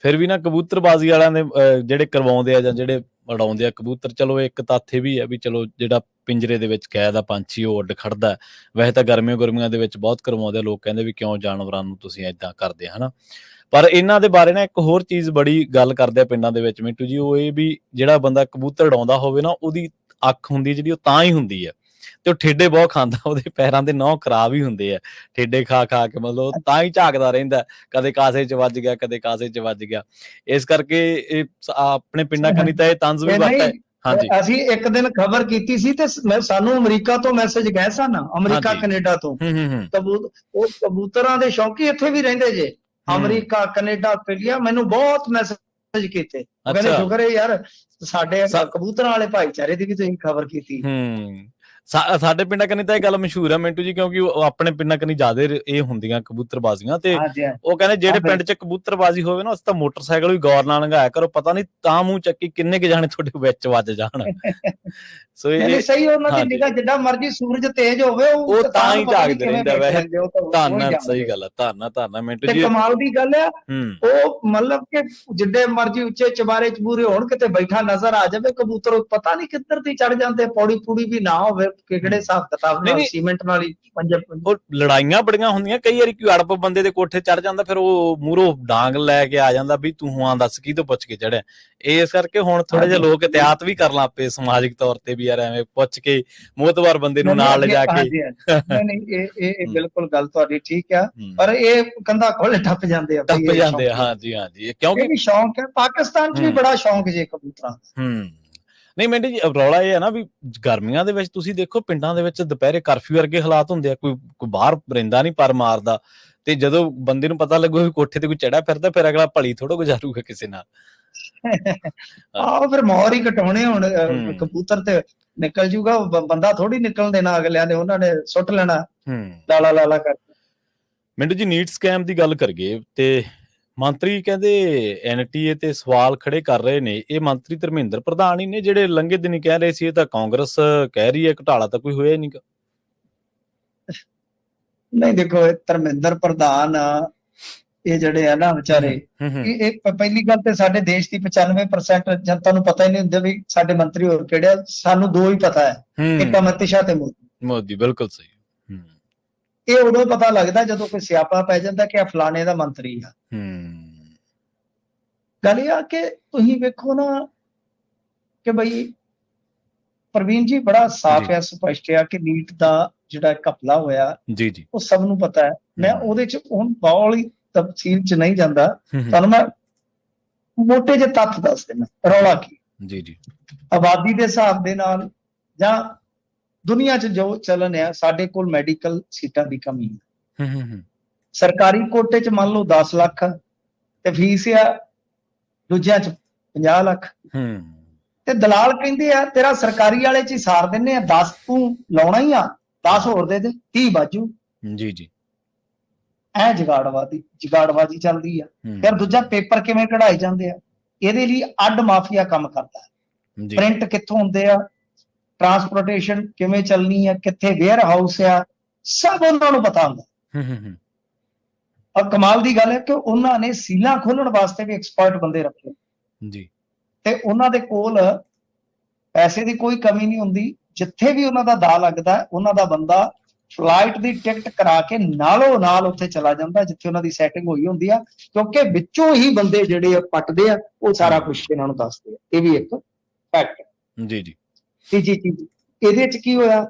Speaker 1: ਫਿਰ ਵੀ ਨਾ ਕਬੂਤਰਬਾਜ਼ੀ ਵਾਲਿਆਂ ਦੇ ਜਿਹੜੇ ਕਰਵਾਉਂਦੇ ਆ ਜਾਂ ਜਿਹੜੇ ਉਡਾਉਂਦੇ ਆ ਕਬੂਤਰ, ਚਲੋ ਇੱਕ ਤਾਥੇ ਵੀ ਹੈ ਵੀ ਚਲੋ ਜਿਹੜਾ ਪਿੰਜਰੇ ਦੇ ਵਿੱਚ ਕੈਦ ਆ, ਪੰਛੀ, ਉਹ ਉੱਡ ਖੜਦਾ ਵੈਸੇ ਤਾਂ ਗਰਮੀਆਂ ਗਰਮੀਆਂ ਦੇ ਵਿੱਚ ਬਹੁਤ ਕਰਵਾਉਂਦੇ ਆ, ਲੋਕ ਕਹਿੰਦੇ ਵੀ ਕਿਉਂ ਜਾਨਵਰਾਂ ਨੂੰ ਤੁਸੀਂ ਐਦਾਂ ਕਰਦੇ, ਹਨਾ? ਪਰ ਇਹਨਾਂ ਦੇ ਬਾਰੇ ਨਾ ਇੱਕ ਹੋਰ ਚੀਜ਼ ਬੜੀ ਗੱਲ ਕਰਦੇ ਆ ਪਿੰਡਾਂ ਦੇ ਵਿੱਚ, ਮਿੰਟੂ ਜੀ, ਉਹ ਇਹ ਵੀ ਜਿਹੜਾ ਬੰਦਾ ਕਬੂਤਰ ਉਡਾਉਂਦਾ ਹੋਵੇ ਨਾ, ਉਹਦੀ ਅੱਖ ਹੁੰਦੀ ਜਿਹੜੀ, ਉਹ ਤਾਂ ਹੀ ਹੁੰਦੀ ਹੈ। ਤੇ ਉਹ ਠੇਡੇ ਬਹੁਤ ਖਾਂਦਾ ਉਹਦੇ ਪੈਰਾਂ ਦੇ ਨਹੁੰ ਖਰਾਬ ਹੀ ਹੁੰਦੇ ਆ। ਠੇਡੇ ਖਾ ਖਾ ਕੇ ਮਤਲਬ ਤਾਂ ਹੀ ਝਾਕਦਾ ਰਹਿੰਦਾ। ਕਦੇ ਕਾਸੇ 'ਚ ਵੱਜ ਗਿਆ ਕਦੇ ਕਾਸੇ 'ਚ ਵੱਜ ਗਿਆ। ਇਸ ਕਰਕੇ ਇਹ ਆਪਣੇ ਪਿੰਡਾਂ ਕਨੀ ਤਾਂ ਇਹ ਤੰਜ਼ ਵੀ ਵਰਤਾ ਹੈ। ਹਾਂਜੀ।
Speaker 2: ਅਸੀਂ ਇੱਕ ਦਿਨ ਖਬਰ ਕੀਤੀ ਸੀ ਤੇ ਸਾਨੂੰ ਅਮਰੀਕਾ ਤੋਂ ਮੈਸੇਜ ਗਏ ਸਨ ਅਮਰੀਕਾ। ਕੈਨੇਡਾ ਤੋਂ। ਉਹ ਕਬੂਤਰਾਂ ਦੇ ਸ਼ੌਕੀ ਇੱਥੇ ਵੀ ਰਹਿੰਦੇ ਜੇ। ਅਮਰੀਕਾ ਕੈਨੇਡਾ ਆਸਟ੍ਰੇਲੀਆ ਮੈਨੂੰ ਬਹੁਤ ਮੈਸੇਜ ਕੀਤੇ। ਕਹਿੰਦੇ। ਸ਼ੁਕਰ ਹੈ ਯਾਰ ਸਾਡੇ ਕਬੂਤਰਾਂ ਵਾਲੇ ਭਾਈਚਾਰੇ ਦੀ ਵੀ ਤੁਸੀਂ ਖਬਰ ਕੀਤੀ।
Speaker 1: ਹੂੰ। ਸਾਡੇ ਪਿੰਡਾਂ ਕਨੀ ਤਾਂ ਇਹ ਗੱਲ ਮਸ਼ਹੂਰ ਹੈ ਮਿੰਟੂ ਜੀ ਕਿਉਂਕਿ ਉਹ ਆਪਣੇ ਪਿੰਡਾਂ ਕਨੀ ਜ਼ਿਆਦਾ ਇਹ ਹੁੰਦੀਆਂ ਕਬੂਤਰਬਾਜ਼ੀਆਂ ਤੇ ਉਹ ਕਹਿੰਦੇ ਜਿਹੜੇ ਪਿੰਡ 'ਚ ਕਬੂਤਰਬਾਜ਼ੀ ਹੋਵੇ ਨਾ ਉਸ ਤਾਂ ਮੋਟਰਸਾਈਕਲ ਵੀ ਗੌਰ ਨਾਲ ਲੰਘਾਇਆ ਕਰੋ ਪਤਾ ਨਹੀਂ ਤਾਂ ਮੂੰਹ ਚੱਕੀ ਕਿੰਨੇ ਕੁ ਜਾਣੇ ਤੁਹਾਡੇ ਵਿੱਚ ਵੱਜ ਜਾਣ ਸੋ ਇਹ
Speaker 2: ਨਹੀਂ, ਸਹੀ ਉਹਨਾਂ ਦੀ। ਨਿਗਾਹ ਜਿੱਡਾ ਮਰਜ਼ੀ ਸੂਰਜ ਤੇਜ਼ ਹੋਵੇ
Speaker 1: ਉਹ ਤਾਂ ਹੀ ਝਾਕਦੇ ਰਹਿੰਦੇ ਆ ਵੈਸੇ।
Speaker 2: ਜਾਣਦੇ।
Speaker 1: ਸਹੀ ਗੱਲ ਹੈ ਧਾਰਨਾ ਧਾਰਨਾ ਮਿੰਟੂ
Speaker 2: ਤੇ
Speaker 1: ਜੀ
Speaker 2: ਕਮਾਲ ਦੀ ਗੱਲ ਹੂੰ ਉਹ ਮਤਲਬ ਕਿ ਜਿੱਡੇ ਮਰਜ਼ੀ ਉੱਚੇ ਚਬਾਰੇ ਚਬੂਰੇ ਹੋਣ ਕਿਤੇ ਬੈਠਾ ਨਜ਼ਰ ਆ ਜਾਵੇ ਕਬੂਤਰ ਪਤਾ ਨਹੀਂ ਕਿੱਧਰ ਦੀ ਚੜ ਜਾਂਦੇ ਪੌੜੀ ਪੂੜੀ ਵੀ ਨਾ ਹੋਵੇ ਕਿਹੜੇ ਹਿਸਾਬ ਕਿਤਾਬ ਨਾਲ। ਸੀਮੈਂਟ ਨਾਲ ਹੀ ਪੰਜੇ
Speaker 1: ਉਹ ਲੜਾਈਆਂ ਬੜੀਆਂ ਹੁੰਦੀਆਂ ਕਈ ਵਾਰੀ ਕੋਈ ਅੜਪ ਬੰਦੇ ਦੇ ਕੋਠੇ ਚੜ ਜਾਂਦਾ ਫਿਰ ਉਹ ਮੂਰੋ ਡਾਂਗ ਲੈ ਕੇ ਆ ਜਾਂਦਾ ਵੀ ਤੂੰ ਹਾਂ ਦੱਸ ਕੀ ਤੋਂ ਪੁੱਛ ਕੇ ਚੜਿਆ ਇਸ ਕਰਕੇ ਹੁਣ ਥੋੜੇ ਜਿਹਾ। ਲੋਕ ਇਤਿਆਤ ਵੀ ਕਰਨ ਲੱਗ ਪਏ ਸਮਾਜਿਕ ਤੌਰ ਤੇ ਵੀ ਯਾਰ ਐਵੇਂ ਪੁੱਛ ਕੇ ਮੋਤਵਾਰ ਬੰਦੇ ਨੂੰ ਨਾਲ ਲਿਜਾ ਕੇ।
Speaker 2: ਨਹੀਂ ਨਹੀਂ ਇਹ ਇਹ। ਬਿਲਕੁਲ ਗੱਲ ਤੁਹਾਡੀ ਠੀਕ ਆ ਪਰ ਇਹ ਕੰਧਾ ਖੋਲੇ ਟੱਪ ਜਾਂਦੇ ਆ
Speaker 1: ਟੱਪ ਜਾਂਦੇ ਆ। ਹਾਂਜੀ ਹਾਂਜੀ ਕਿਉਂਕਿ
Speaker 2: ਸ਼ੌਂਕ ਹੈ ਪਾਕਿਸਤਾਨ 'ਚ ਵੀ। ਬੜਾ ਸ਼ੌਂਕ ਜੇ ਕਬੂਤਰਾਂ ਦਾ।
Speaker 1: ਹੂੰ ਨਹੀਂ ਮਿੰਟ ਜੀ ਰੌਲਾ ਇਹ ਹੈ ਨਾ ਵੀ ਗਰਮੀਆਂ ਦੇ ਵਿੱਚ ਤੁਸੀਂ ਦੇਖੋ ਪਿੰਡਾਂ ਦੇ ਵਿੱਚ ਦੁਪਹਿਰੇ ਕਰਫਿਊ ਵਰਗੇ ਹਾਲਾਤ ਹੁੰਦੇ ਆ ਕੋਈ ਕੋਈ ਬਾਹਰ ਰਹਿੰਦਾ ਨਹੀਂ ਪਰ ਮਾਰਦਾ ਤੇ ਜਦੋਂ ਬੰਦੇ ਨੂੰ ਪਤਾ ਲੱਗੂ ਵੀ ਕੋਠੇ ਤੇ ਕੋਈ ਚੜਾ ਫਿਰਦਾ ਫਿਰ ਅਗਲਾ ਭਲੀ ਥੋੜਾ ਗੁਜ਼ਾਰੂਗਾ ਕਿਸੇ ਨਾਲ।
Speaker 2: ਆਹ ਫਿਰ ਮੋਹਰ ਹੀ ਕਟਾਉਣੇ ਹੁਣ। ਕਬੂਤਰ ਤੇ ਨਿਕਲ ਜੂਗਾ ਬੰਦਾ ਥੋੜੀ ਨਿਕਲਣ ਦੇਣਾ ਅਗਲਿਆਂ ਨੇ ਉਹਨਾਂ ਨੇ ਸੁੱਟ ਲੈਣਾ।
Speaker 1: ਹੂੰ।
Speaker 2: ਲਾਲਾ ਲਾਲਾ ਕਰ
Speaker 1: ਮਿੰਟੂ ਜੀ ਨੀਟ ਸਕੈਮ ਦੀ ਗੱਲ ਕਰੀਏ ਤੇ ਮੰਤਰੀ ਕਹਿੰਦੇ ਐਨਟੀਏ ਤੇ ਸਵਾਲ ਖੜੇ ਕਰ ਰਹੇ ਨੇ। ਇਹ ਮੰਤਰੀ ਧਰਮਿੰਦਰ ਪ੍ਰਧਾਨ ਹੀ ਨੇ ਜਿਹੜੇ ਲੰਘੇ ਦਿਨੀ ਕਹਿ ਰਹੇ ਸੀ ਇਹ ਤਾਂ ਕਾਂਗਰਸ ਕਹਿ ਰਹੀ ਹੈ ਘਟਾਲਾ ਤਾਂ ਕੋਈ ਹੋਇਆ ਨਹੀਂਗਾ
Speaker 2: ਨਹੀਂ ਦੇਖੋ ਇਹ ਧਰਮਿੰਦਰ ਪ੍ਰਧਾਨ ਇਹ ਜਿਹੜੇ ਆ ਨਾ ਵਿਚਾਰੇ ਇਹ ਇਹ ਪਹਿਲੀ ਗੱਲ ਤੇ ਸਾਡੇ ਦੇਸ਼ ਦੀ 95% ਜਨਤਾ ਨੂੰ ਪਤਾ ਹੀ ਨਹੀਂ ਹੁੰਦਾ ਵੀ ਸਾਡੇ ਮੰਤਰੀ ਹੋਰ ਕਿਹੜੇ ਸਾਨੂੰ ਦੋ ਹੀ ਪਤਾ ਹੈ। ਇੱਕ ਅਮਿਤ ਸ਼ਾਹ ਤੇ ਮੋਦੀ
Speaker 1: ਮੋਦੀ ਬਿਲਕੁਲ ਸਹੀ।
Speaker 2: ਇਹ ਉਦੋਂ ਪਤਾ ਲੱਗਦਾ ਜਦੋਂ ਕੋਈ ਸਿਆਪਾ ਪੈ ਜਾਂਦਾ ਕਿ ਆ ਫਲਾਣੇ ਦਾ ਮੰਤਰੀ ਆ।
Speaker 1: ਹੂੰ।
Speaker 2: ਗੱਲ ਇਹ ਆ ਕਿ ਤੁਸੀਂ ਵੇਖੋ ਨਾ ਕਿ ਬਈ ਪ੍ਰਵੀਨ ਜੀ ਬੜਾ ਸਾਫ਼। ਹੈ ਸਪਸ਼ਟ ਹੈ ਕਿ ਨੀਟ ਦਾ ਜਿਹੜਾ ਘਪਲਾ ਹੋਇਆ
Speaker 1: ਜੀ ਜੀ।
Speaker 2: ਉਹ ਸਭ ਨੂੰ ਪਤਾ ਹੈ। ਮੈਂ। ਉਹਦੇ ਚ ਹੁਣ ਬਾਹਲੀ ਤਫਸੀਲ ਚ ਨਹੀਂ ਜਾਂਦਾ।
Speaker 1: ਹੂੰ ਹੂੰ,
Speaker 2: ਤੁਹਾਨੂੰ ਮੈਂ ਮੋٹے ਜਿਹੇ ਤੱਥ ਦੱਸ ਦਿੰਦਾ। ਰੌਲਾ ਕੀ?
Speaker 1: ਜੀ ਜੀ।
Speaker 2: ਆਬਾਦੀ ਦੇ ਹਿਸਾਬ ਦੇ ਨਾਲ ਜਾਂ ਦੁਨੀਆ 'ਚ ਜੋ ਚੱਲਣ ਆ ਸਾਡੇ ਕੋਲ ਮੈਡੀਕਲ ਸੀਟਾਂ ਦੀ ਕਮੀ ਹੈ
Speaker 1: ਹੂੰ ਹੂੰ।
Speaker 2: ਸਰਕਾਰੀ ਕੋਟੇ 'ਚ ਮੰਨ ਲਓ 10 ਲੱਖ ਤੇ ਫੀਸ ਆ ਦੂਜਿਆਂ 'ਚ 50 ਲੱਖ।
Speaker 1: ਹੂੰ।
Speaker 2: ਤੇ ਦਲਾਲ ਕਹਿੰਦੇ ਆ ਤੇਰਾ ਸਰਕਾਰੀ ਵਾਲੇ 'ਚ ਹੀ ਸਾਰ ਦਿੰਨੇ ਆ 10 ਤੂੰ ਲਾਉਣਾ ਹੀ ਆ 10 ਹੋਰ ਦੇ ਦੇ 30 ਬਾਜੂ।
Speaker 1: ਜੀ ਜੀ।
Speaker 2: ਐ ਜਗਾੜਵਾਦੀ ਜਗਾੜਵਾਦੀ ਚੱਲਦੀ ਆ। ਫਿਰ ਦੂਜਾ ਪੇਪਰ ਕਿਵੇਂ ਕਢਾਏ ਜਾਂਦੇ ਆ? ਇਹਦੇ ਲਈ ਅੱਡ ਮਾਫੀਆ ਕੰਮ ਕਰਦਾ। ਹੈ ਪ੍ਰਿੰਟ ਕਿੱਥੋਂ ਹੁੰਦੇ ਆ? ਟਰਾਂਸਪੋਰਟੇਸ਼ਨ ਕਿਵੇਂ ਚੱਲਣੀ ਆ ਕਿੱਥੇ ਵੇਅਰ ਹਾਊਸ ਆ ਸਭ ਉਹਨਾਂ ਨੂੰ ਪਤਾ ਹੁੰਦਾ।
Speaker 1: ਹੂੰ ਹੂੰ ਹੂੰ,
Speaker 2: ਔਰ ਕਮਾਲ ਦੀ ਗੱਲ ਹੈ ਕਿ ਉਹਨਾਂ ਨੇ ਸੀਲਾਂ ਖੋਲਣ ਵਾਸਤੇ ਵੀ ਐਕਸਪਰਟ ਬੰਦੇ ਰੱਖੇ।
Speaker 1: ਜੀ।
Speaker 2: ਤੇ ਉਹਨਾਂ ਦੇ ਕੋਲ ਪੈਸੇ ਦੀ ਕੋਈ ਕਮੀ ਨਹੀਂ ਹੁੰਦੀ। ਜਿੱਥੇ ਵੀ ਉਹਨਾਂ ਦਾ ਦਾ ਲੱਗਦਾ ਹੈ, ਉਹਨਾਂ ਦਾ ਬੰਦਾ ਫਲਾਈਟ ਦੀ ਟਿਕਟ ਕਰਾ ਕੇ ਨਾਲੋਂ ਨਾਲ ਉੱਥੇ ਚਲਾ ਜਾਂਦਾ ਜਿੱਥੇ ਉਹਨਾਂ ਦੀ ਸੈਟਿੰਗ ਹੋਈ ਹੁੰਦੀ ਆ। ਕਿਉਂਕਿ ਵਿੱਚੋਂ ਹੀ ਬੰਦੇ ਜਿਹੜੇ ਆ ਪੱਟਦੇ ਆ ਉਹ ਸਾਰਾ ਕੁਝ ਇਹਨਾਂ ਨੂੰ ਦੱਸਦੇ ਆ। ਇਹ ਵੀ ਇੱਕ ਫੈਕਟ
Speaker 1: ਜੀ ਜੀ।
Speaker 2: ਤੀਜੀ ਚੀਜ਼ ਇਹਦੇ ਚ ਕੀ ਹੋਇਆ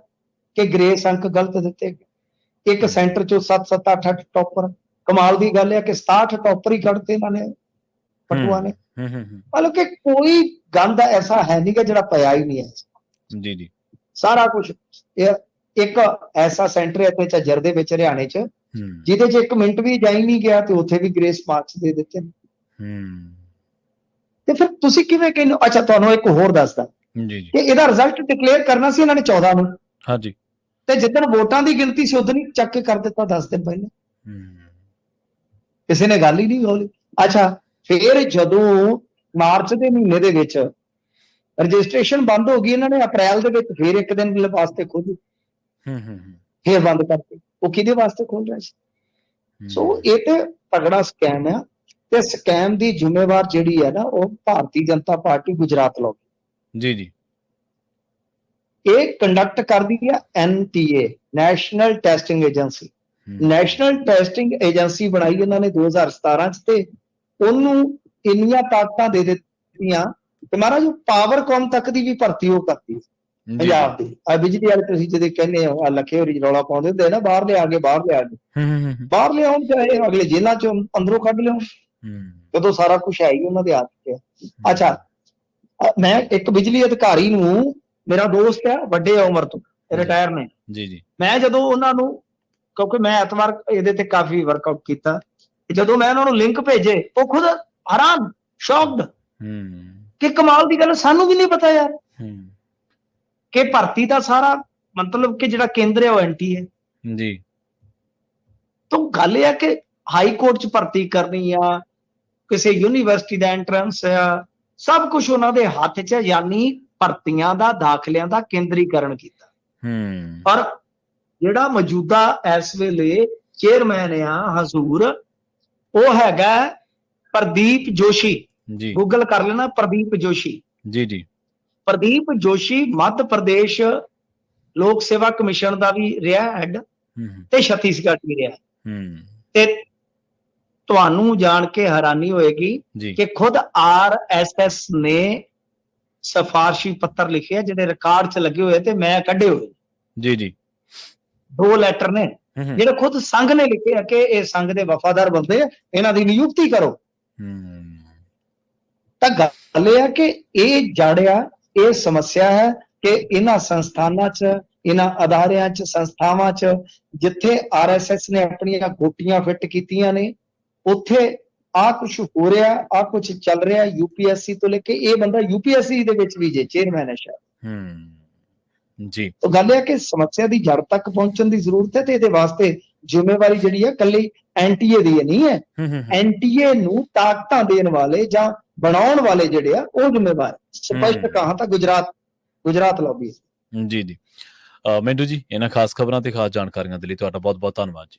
Speaker 2: ਕਿ ਗ੍ਰੇਸ ਅੰਕ ਗਲਤ ਦਿੱਤੇ ਗਏ। ਇੱਕ ਸੈਂਟਰ ਚੋਂ 7 7 8 8 ਟੌਪਰ। ਕਮਾਲ ਦੀ ਗੱਲ ਹੈ ਕਿ 67 ਟੌਪਰ ਹੀ ਕੱਢਤੇ ਇਹਨਾਂ ਨੇ ਪਟੂਆ ਨੇ।
Speaker 1: ਹੂੰ ਹੂੰ ਹੂੰ
Speaker 2: ਮਤਲਬ ਕਿ ਕੋਈ ਗੰਦ ਐਸਾ ਹੈ ਨਹੀਂ ਕਿ ਜਿਹੜਾ ਪਿਆ ਹੀ ਨਹੀਂ ਹੈ।
Speaker 1: ਜੀ ਜੀ।
Speaker 2: ਸਾਰਾ ਕੁਝ ਇੱਕ ਐਸਾ ਸੈਂਟਰ ਹੈ ਇੱਥੇ ਝੱਜਰ ਦੇ ਵਿੱਚ ਹਰਿਆਣੇ 'ਚ ਜਿਹਦੇ 'ਚ ਇੱਕ ਮਿੰਟ ਵੀ ਜਾਈ ਨਹੀਂ ਗਿਆ ਤੇ ਉੱਥੇ ਵੀ ਗ੍ਰੇਸ ਮਾਰਕਸ ਦੇ ਦਿੱਤੇ।
Speaker 1: ਹੂੰ।
Speaker 2: ਤੇ ਫਿਰ ਤੁਸੀਂ ਕਿਵੇਂ ਕਹਿੰਦੇ? ਅੱਛਾ ਤੁਹਾਨੂੰ ਇੱਕ ਹੋਰ ਦੱਸਦਾ।
Speaker 1: ਜੀ ਜੀ।
Speaker 2: ਕਿ ਇਹਦਾ ਰਿਜ਼ਲਟ ਡਿਕਲੇਅਰ ਕਰਨਾ ਸੀ ਇਹਨਾਂ ਨੇ 14 ਨੂੰ।
Speaker 1: ਹਾਂਜੀ।
Speaker 2: ਤੇ ਜਿੱਦਣ ਵੋਟਾਂ ਦੀ ਗਿਣਤੀ ਸੀ ਉਦੋਂ ਹੀ ਚੱਕ ਕੇ ਕਰ ਦਿੱਤਾ 10 ਦਿਨ ਪਹਿਲਾਂ।
Speaker 1: ਹੂੰ।
Speaker 2: ਕਿਸੇ ਨੇ ਗੱਲ ਹੀ ਨਹੀਂ ਹੋਲੀ ਅੱਛਾ ਫਿਰ ਜਦੋਂ ਮਾਰਚ ਦੇ ਮਹੀਨੇ ਦੇ ਵਿੱਚ ਰਜਿਸਟ੍ਰੇਸ਼ਨ ਬੰਦ ਹੋ ਗਈ ਇਹਨਾਂ ਨੇ ਅਪ੍ਰੈਲ ਦੇ ਵਿੱਚ ਫਿਰ ਇੱਕ ਦਿਨ ਲਈ ਵਾਸਤੇ ਖੋਲੀ
Speaker 1: ਹੂੰ ਹੂੰ
Speaker 2: ਫਿਰ ਬੰਦ ਕਰਤੀ ਉਹ ਕਿਹਦੇ ਵਾਸਤੇ ਖੋਲ ਰਿਹਾ ਸੀ। ਸੋ ਇਹ ਤੇ ਤਗੜਾ ਸਕੈਮ ਆ। ਤੇ ਸਕੈਮ ਦੀ ਜ਼ਿੰਮੇਵਾਰ ਜਿਹੜੀ ਹੈ ਨਾ ਉਹ ਭਾਰਤੀ ਜਨਤਾ ਪਾਰਟੀ ਗੁਜਰਾਤ ਲੋਕ
Speaker 1: ਜੀ ਜੀ।
Speaker 2: ਇਹ ਕੰਡਕਟ ਕਰਦੀ ਹੈ NTA national testing
Speaker 1: agency.
Speaker 2: National testing agency ਬਣਾਈ ਇਹਨਾਂ ਨੇ 2017 ਚ ਤੇ ਉਹਨੂੰ ਇੰਨੀਆਂ ਤਾਕਤਾਂ ਦੇ ਦਿੱਤੀਆਂ ਤੇ ਮਹਾਰਾਜ ਪਾਵਰਕਾਮ ਤੱਕ ਦੀ ਵੀ ਭਰਤੀ ਉਹ ਕਰਦੀ। ਪੰਜਾਬ ਦੀ। ਆ ਬਿਜਲੀ ਵਾਲੇ ਤੁਸੀਂ ਜਿਹਦੇ ਕਹਿੰਦੇ ਆ ਲੱਖੇ ਹੋਰੀ ਰੌਲਾ ਪਾਉਂਦੇ ਹੁੰਦੇ ਆ ਨਾ ਬਾਹਰ ਲਿਆ ਕੇ ਬਾਹਰ ਲਿਆ ਕੇ। ਬਾਹਰ ਲਿਆਉਣ ਚਾਹੇ ਅਗਲੇ ਜੇਲ੍ਹਾਂ ਚੋਂ ਅੰਦਰੋਂ ਕੱਢ ਲਿਆਉਣ। ਜਦੋਂ ਸਾਰਾ ਕੁਝ ਹੈ ਹੀ ਉਹਨਾਂ ਦੇ ਹੱਥ 'ਚ। ਅੱਛਾ ਮੈਂ ਇੱਕ ਬਿਜਲੀ ਅਧਿਕਾਰੀ ਨੂੰ ਮੇਰਾ ਦੋਸਤ ਹੈ ਵੱਡੇ ਉਮਰ ਤੋਂ ਰਿਟਾਇਰ ਨੇ।
Speaker 1: ਜੀ ਜੀ।
Speaker 2: ਮੈਂ ਜਦੋਂ ਉਹਨਾਂ ਨੂੰ ਕਿਉਂਕਿ ਮੈਂ ਐਤਵਾਰ ਇਹਦੇ ਤੇ ਕਾਫੀ ਵਰਕਆਊਟ ਕੀਤਾ ਜਦੋਂ ਮੈਂ ਉਹਨਾਂ ਨੂੰ ਲਿੰਕ ਭੇਜੇ ਉਹ ਖੁਦ ਹੈਰਾਨ ਸ਼ੌਕਡ
Speaker 1: ਹੂੰ।
Speaker 2: ਕਿ ਕਮਾਲ ਦੀ ਗੱਲ ਸਾਨੂੰ ਵੀ ਨਹੀਂ ਪਤਾ ਯਾਰ।
Speaker 1: ਹੂੰ।
Speaker 2: ਕਿ ਭਰਤੀ ਦਾ ਸਾਰਾ ਮਤਲਬ ਕਿ ਜਿਹੜਾ ਕੇਂਦਰ ਹੈ ਉਹ ਐਂਟੀ ਹੈ।
Speaker 1: ਜੀ।
Speaker 2: ਤਾਂ ਗੱਲ ਇਹ ਹੈ ਕਿ ਹਾਈ ਕੋਰਟ 'ਚ ਭਰਤੀ ਕਰਨੀ ਆ ਕਿਸੇ ਯੂਨੀਵਰਸਿਟੀ ਦਾ ਐਂਟਰੈਂਸ ਆ ਸਭ ਕੁਝ ਉਹਨਾਂ ਦੇ ਹੱਥ 'ਚ ਹੈ, ਯਾਨੀ ਭਰਤੀਆਂ ਦਾ ਦਾਖਲਿਆਂ ਦਾ ਕੇਂਦਰੀਕਰਨ ਕੀਤਾ।
Speaker 1: ਹੂੰ।
Speaker 2: ਪਰ ਜਿਹੜਾ ਮੌਜੂਦਾ ਇਸ ਵੇਲੇ ਚੇਅਰਮੈਨ ਆ ਹਜ਼ੂਰ ਉਹ ਹੈਗਾ ਪ੍ਰਦੀਪ ਜੋਸ਼ੀ।
Speaker 1: ਜੀ।
Speaker 2: ਗੂਗਲ ਕਰ ਲੈਣਾ ਪ੍ਰਦੀਪ ਜੋਸ਼ੀ।
Speaker 1: ਜੀ ਜੀ।
Speaker 2: ਪ੍ਰਦੀਪ ਜੋਸ਼ੀ ਮੱਧ ਪ੍ਰਦੇਸ਼ ਲੋਕ ਸੇਵਾ ਕਮਿਸ਼ਨ ਦਾ ਵੀ ਰਿਹਾ ਹੈਡ ਤੇ ਛੱਤੀਸਗੜ੍ਹ ਵੀ ਰਿਹਾ।
Speaker 1: ਹੂੰ।
Speaker 2: ਤੇ ਤੁਹਾਨੂੰ ਜਾਣ ਕੇ ਹੈਰਾਨੀ ਹੋਏਗੀ ਕਿ ਖੁਦ ਆਰਐਸਐਸ ਨੇ ਸਫਾਰਸ਼ੀ ਪੱਤਰ ਲਿਖੇ ਆ ਜਿਹੜੇ ਰਿਕਾਰਡ 'ਚ ਲੱਗੇ ਹੋਏ ਤੇ ਮੈਂ ਕੱਢੇ ਹੋਏ
Speaker 1: ਜੀ ਜੀ।
Speaker 2: ਦੋ ਲੈਟਰ ਨੇ। ਜਿਹੜੇ ਖੁਦ ਸੰਘ ਨੇ ਲਿਖੇ ਆ ਕਿ ਇਹ ਸੰਘ ਦੇ ਵਫਾਦਾਰ ਬੰਦੇ ਇਹਨਾਂ ਦੀ ਨਿਯੁਕਤੀ ਕਰੋ। ਤਾਂ ਗੱਲ ਇਹ ਆ ਕਿ ਇਹ ਜੜਿਆ ਇਹ ਸਮੱਸਿਆ ਹੈ ਕਿ ਇਹਨਾਂ ਸੰਸਥਾਨਾਂ 'ਚ ਇਹਨਾਂ ਅਦਾਰਿਆਂ 'ਚ ਸੰਸਥਾਵਾਂ 'ਚ ਜਿੱਥੇ ਆਰਐਸਐਸ ਨੇ ਆਪਣੀਆਂ ਗੋਟੀਆਂ ਫਿੱਟ ਕੀਤੀਆਂ ਨੇ ਉੱਥੇ ਆ ਕੁਝ ਹੋ ਰਿਹਾ ਆ ਕੁਝ ਚੱਲ ਰਿਹਾ ਯੂਪੀਐਸਸੀ ਤੋਂ ਲੈ ਕੇ ਇਹ ਬੰਦਾ ਯੂਪੀਐਸਸੀ ਦੇ ਵਿੱਚ ਵੀ ਜੇ ਚੇਅਰਮੈਨ ਹੈ ਸ਼ਾਇਦ।
Speaker 1: ਹੂੰ ਜੀ।
Speaker 2: ਤਾਂ ਗੱਲ ਇਹ ਹੈ ਕਿ ਸਮੱਸਿਆ ਦੀ ਜੜ ਤੱਕ ਪਹੁੰਚਣ ਦੀ ਜ਼ਰੂਰਤ ਹੈ ਤੇ ਇਹਦੇ ਵਾਸਤੇ ਜ਼ਿੰਮੇਵਾਰੀ ਜਿਹੜੀ ਹੈ ਕੱਲੀ ਐਨਟੀਏ ਦੀ ਨਹੀਂ ਹੈ। ਐਨਟੀਏ ਨੂੰ ਤਾਕਤਾਂ ਦੇਣ ਵਾਲੇ ਜਾਂ ਬਣਾਉਣ ਵਾਲੇ ਜਿਹੜੇ ਆ ਉਹ ਜ਼ਿੰਮੇਵਾਰ। ਸਪਸ਼ਟ। ਕਹਾਂ ਤਾਂ ਗੁਜਰਾਤ ਗੁਜਰਾਤ ਲੌਬੀ
Speaker 1: ਜੀ ਜੀ। ਮਿੰਟੂ ਜੀ ਇਹਨਾਂ ਖਾਸ ਖਬਰਾਂ ਤੇ ਖਾਸ ਜਾਣਕਾਰੀਆਂ ਦੇ ਲਈ ਤੁਹਾਡਾ ਬਹੁਤ ਬਹੁਤ ਧੰਨਵਾਦ ਜੀ।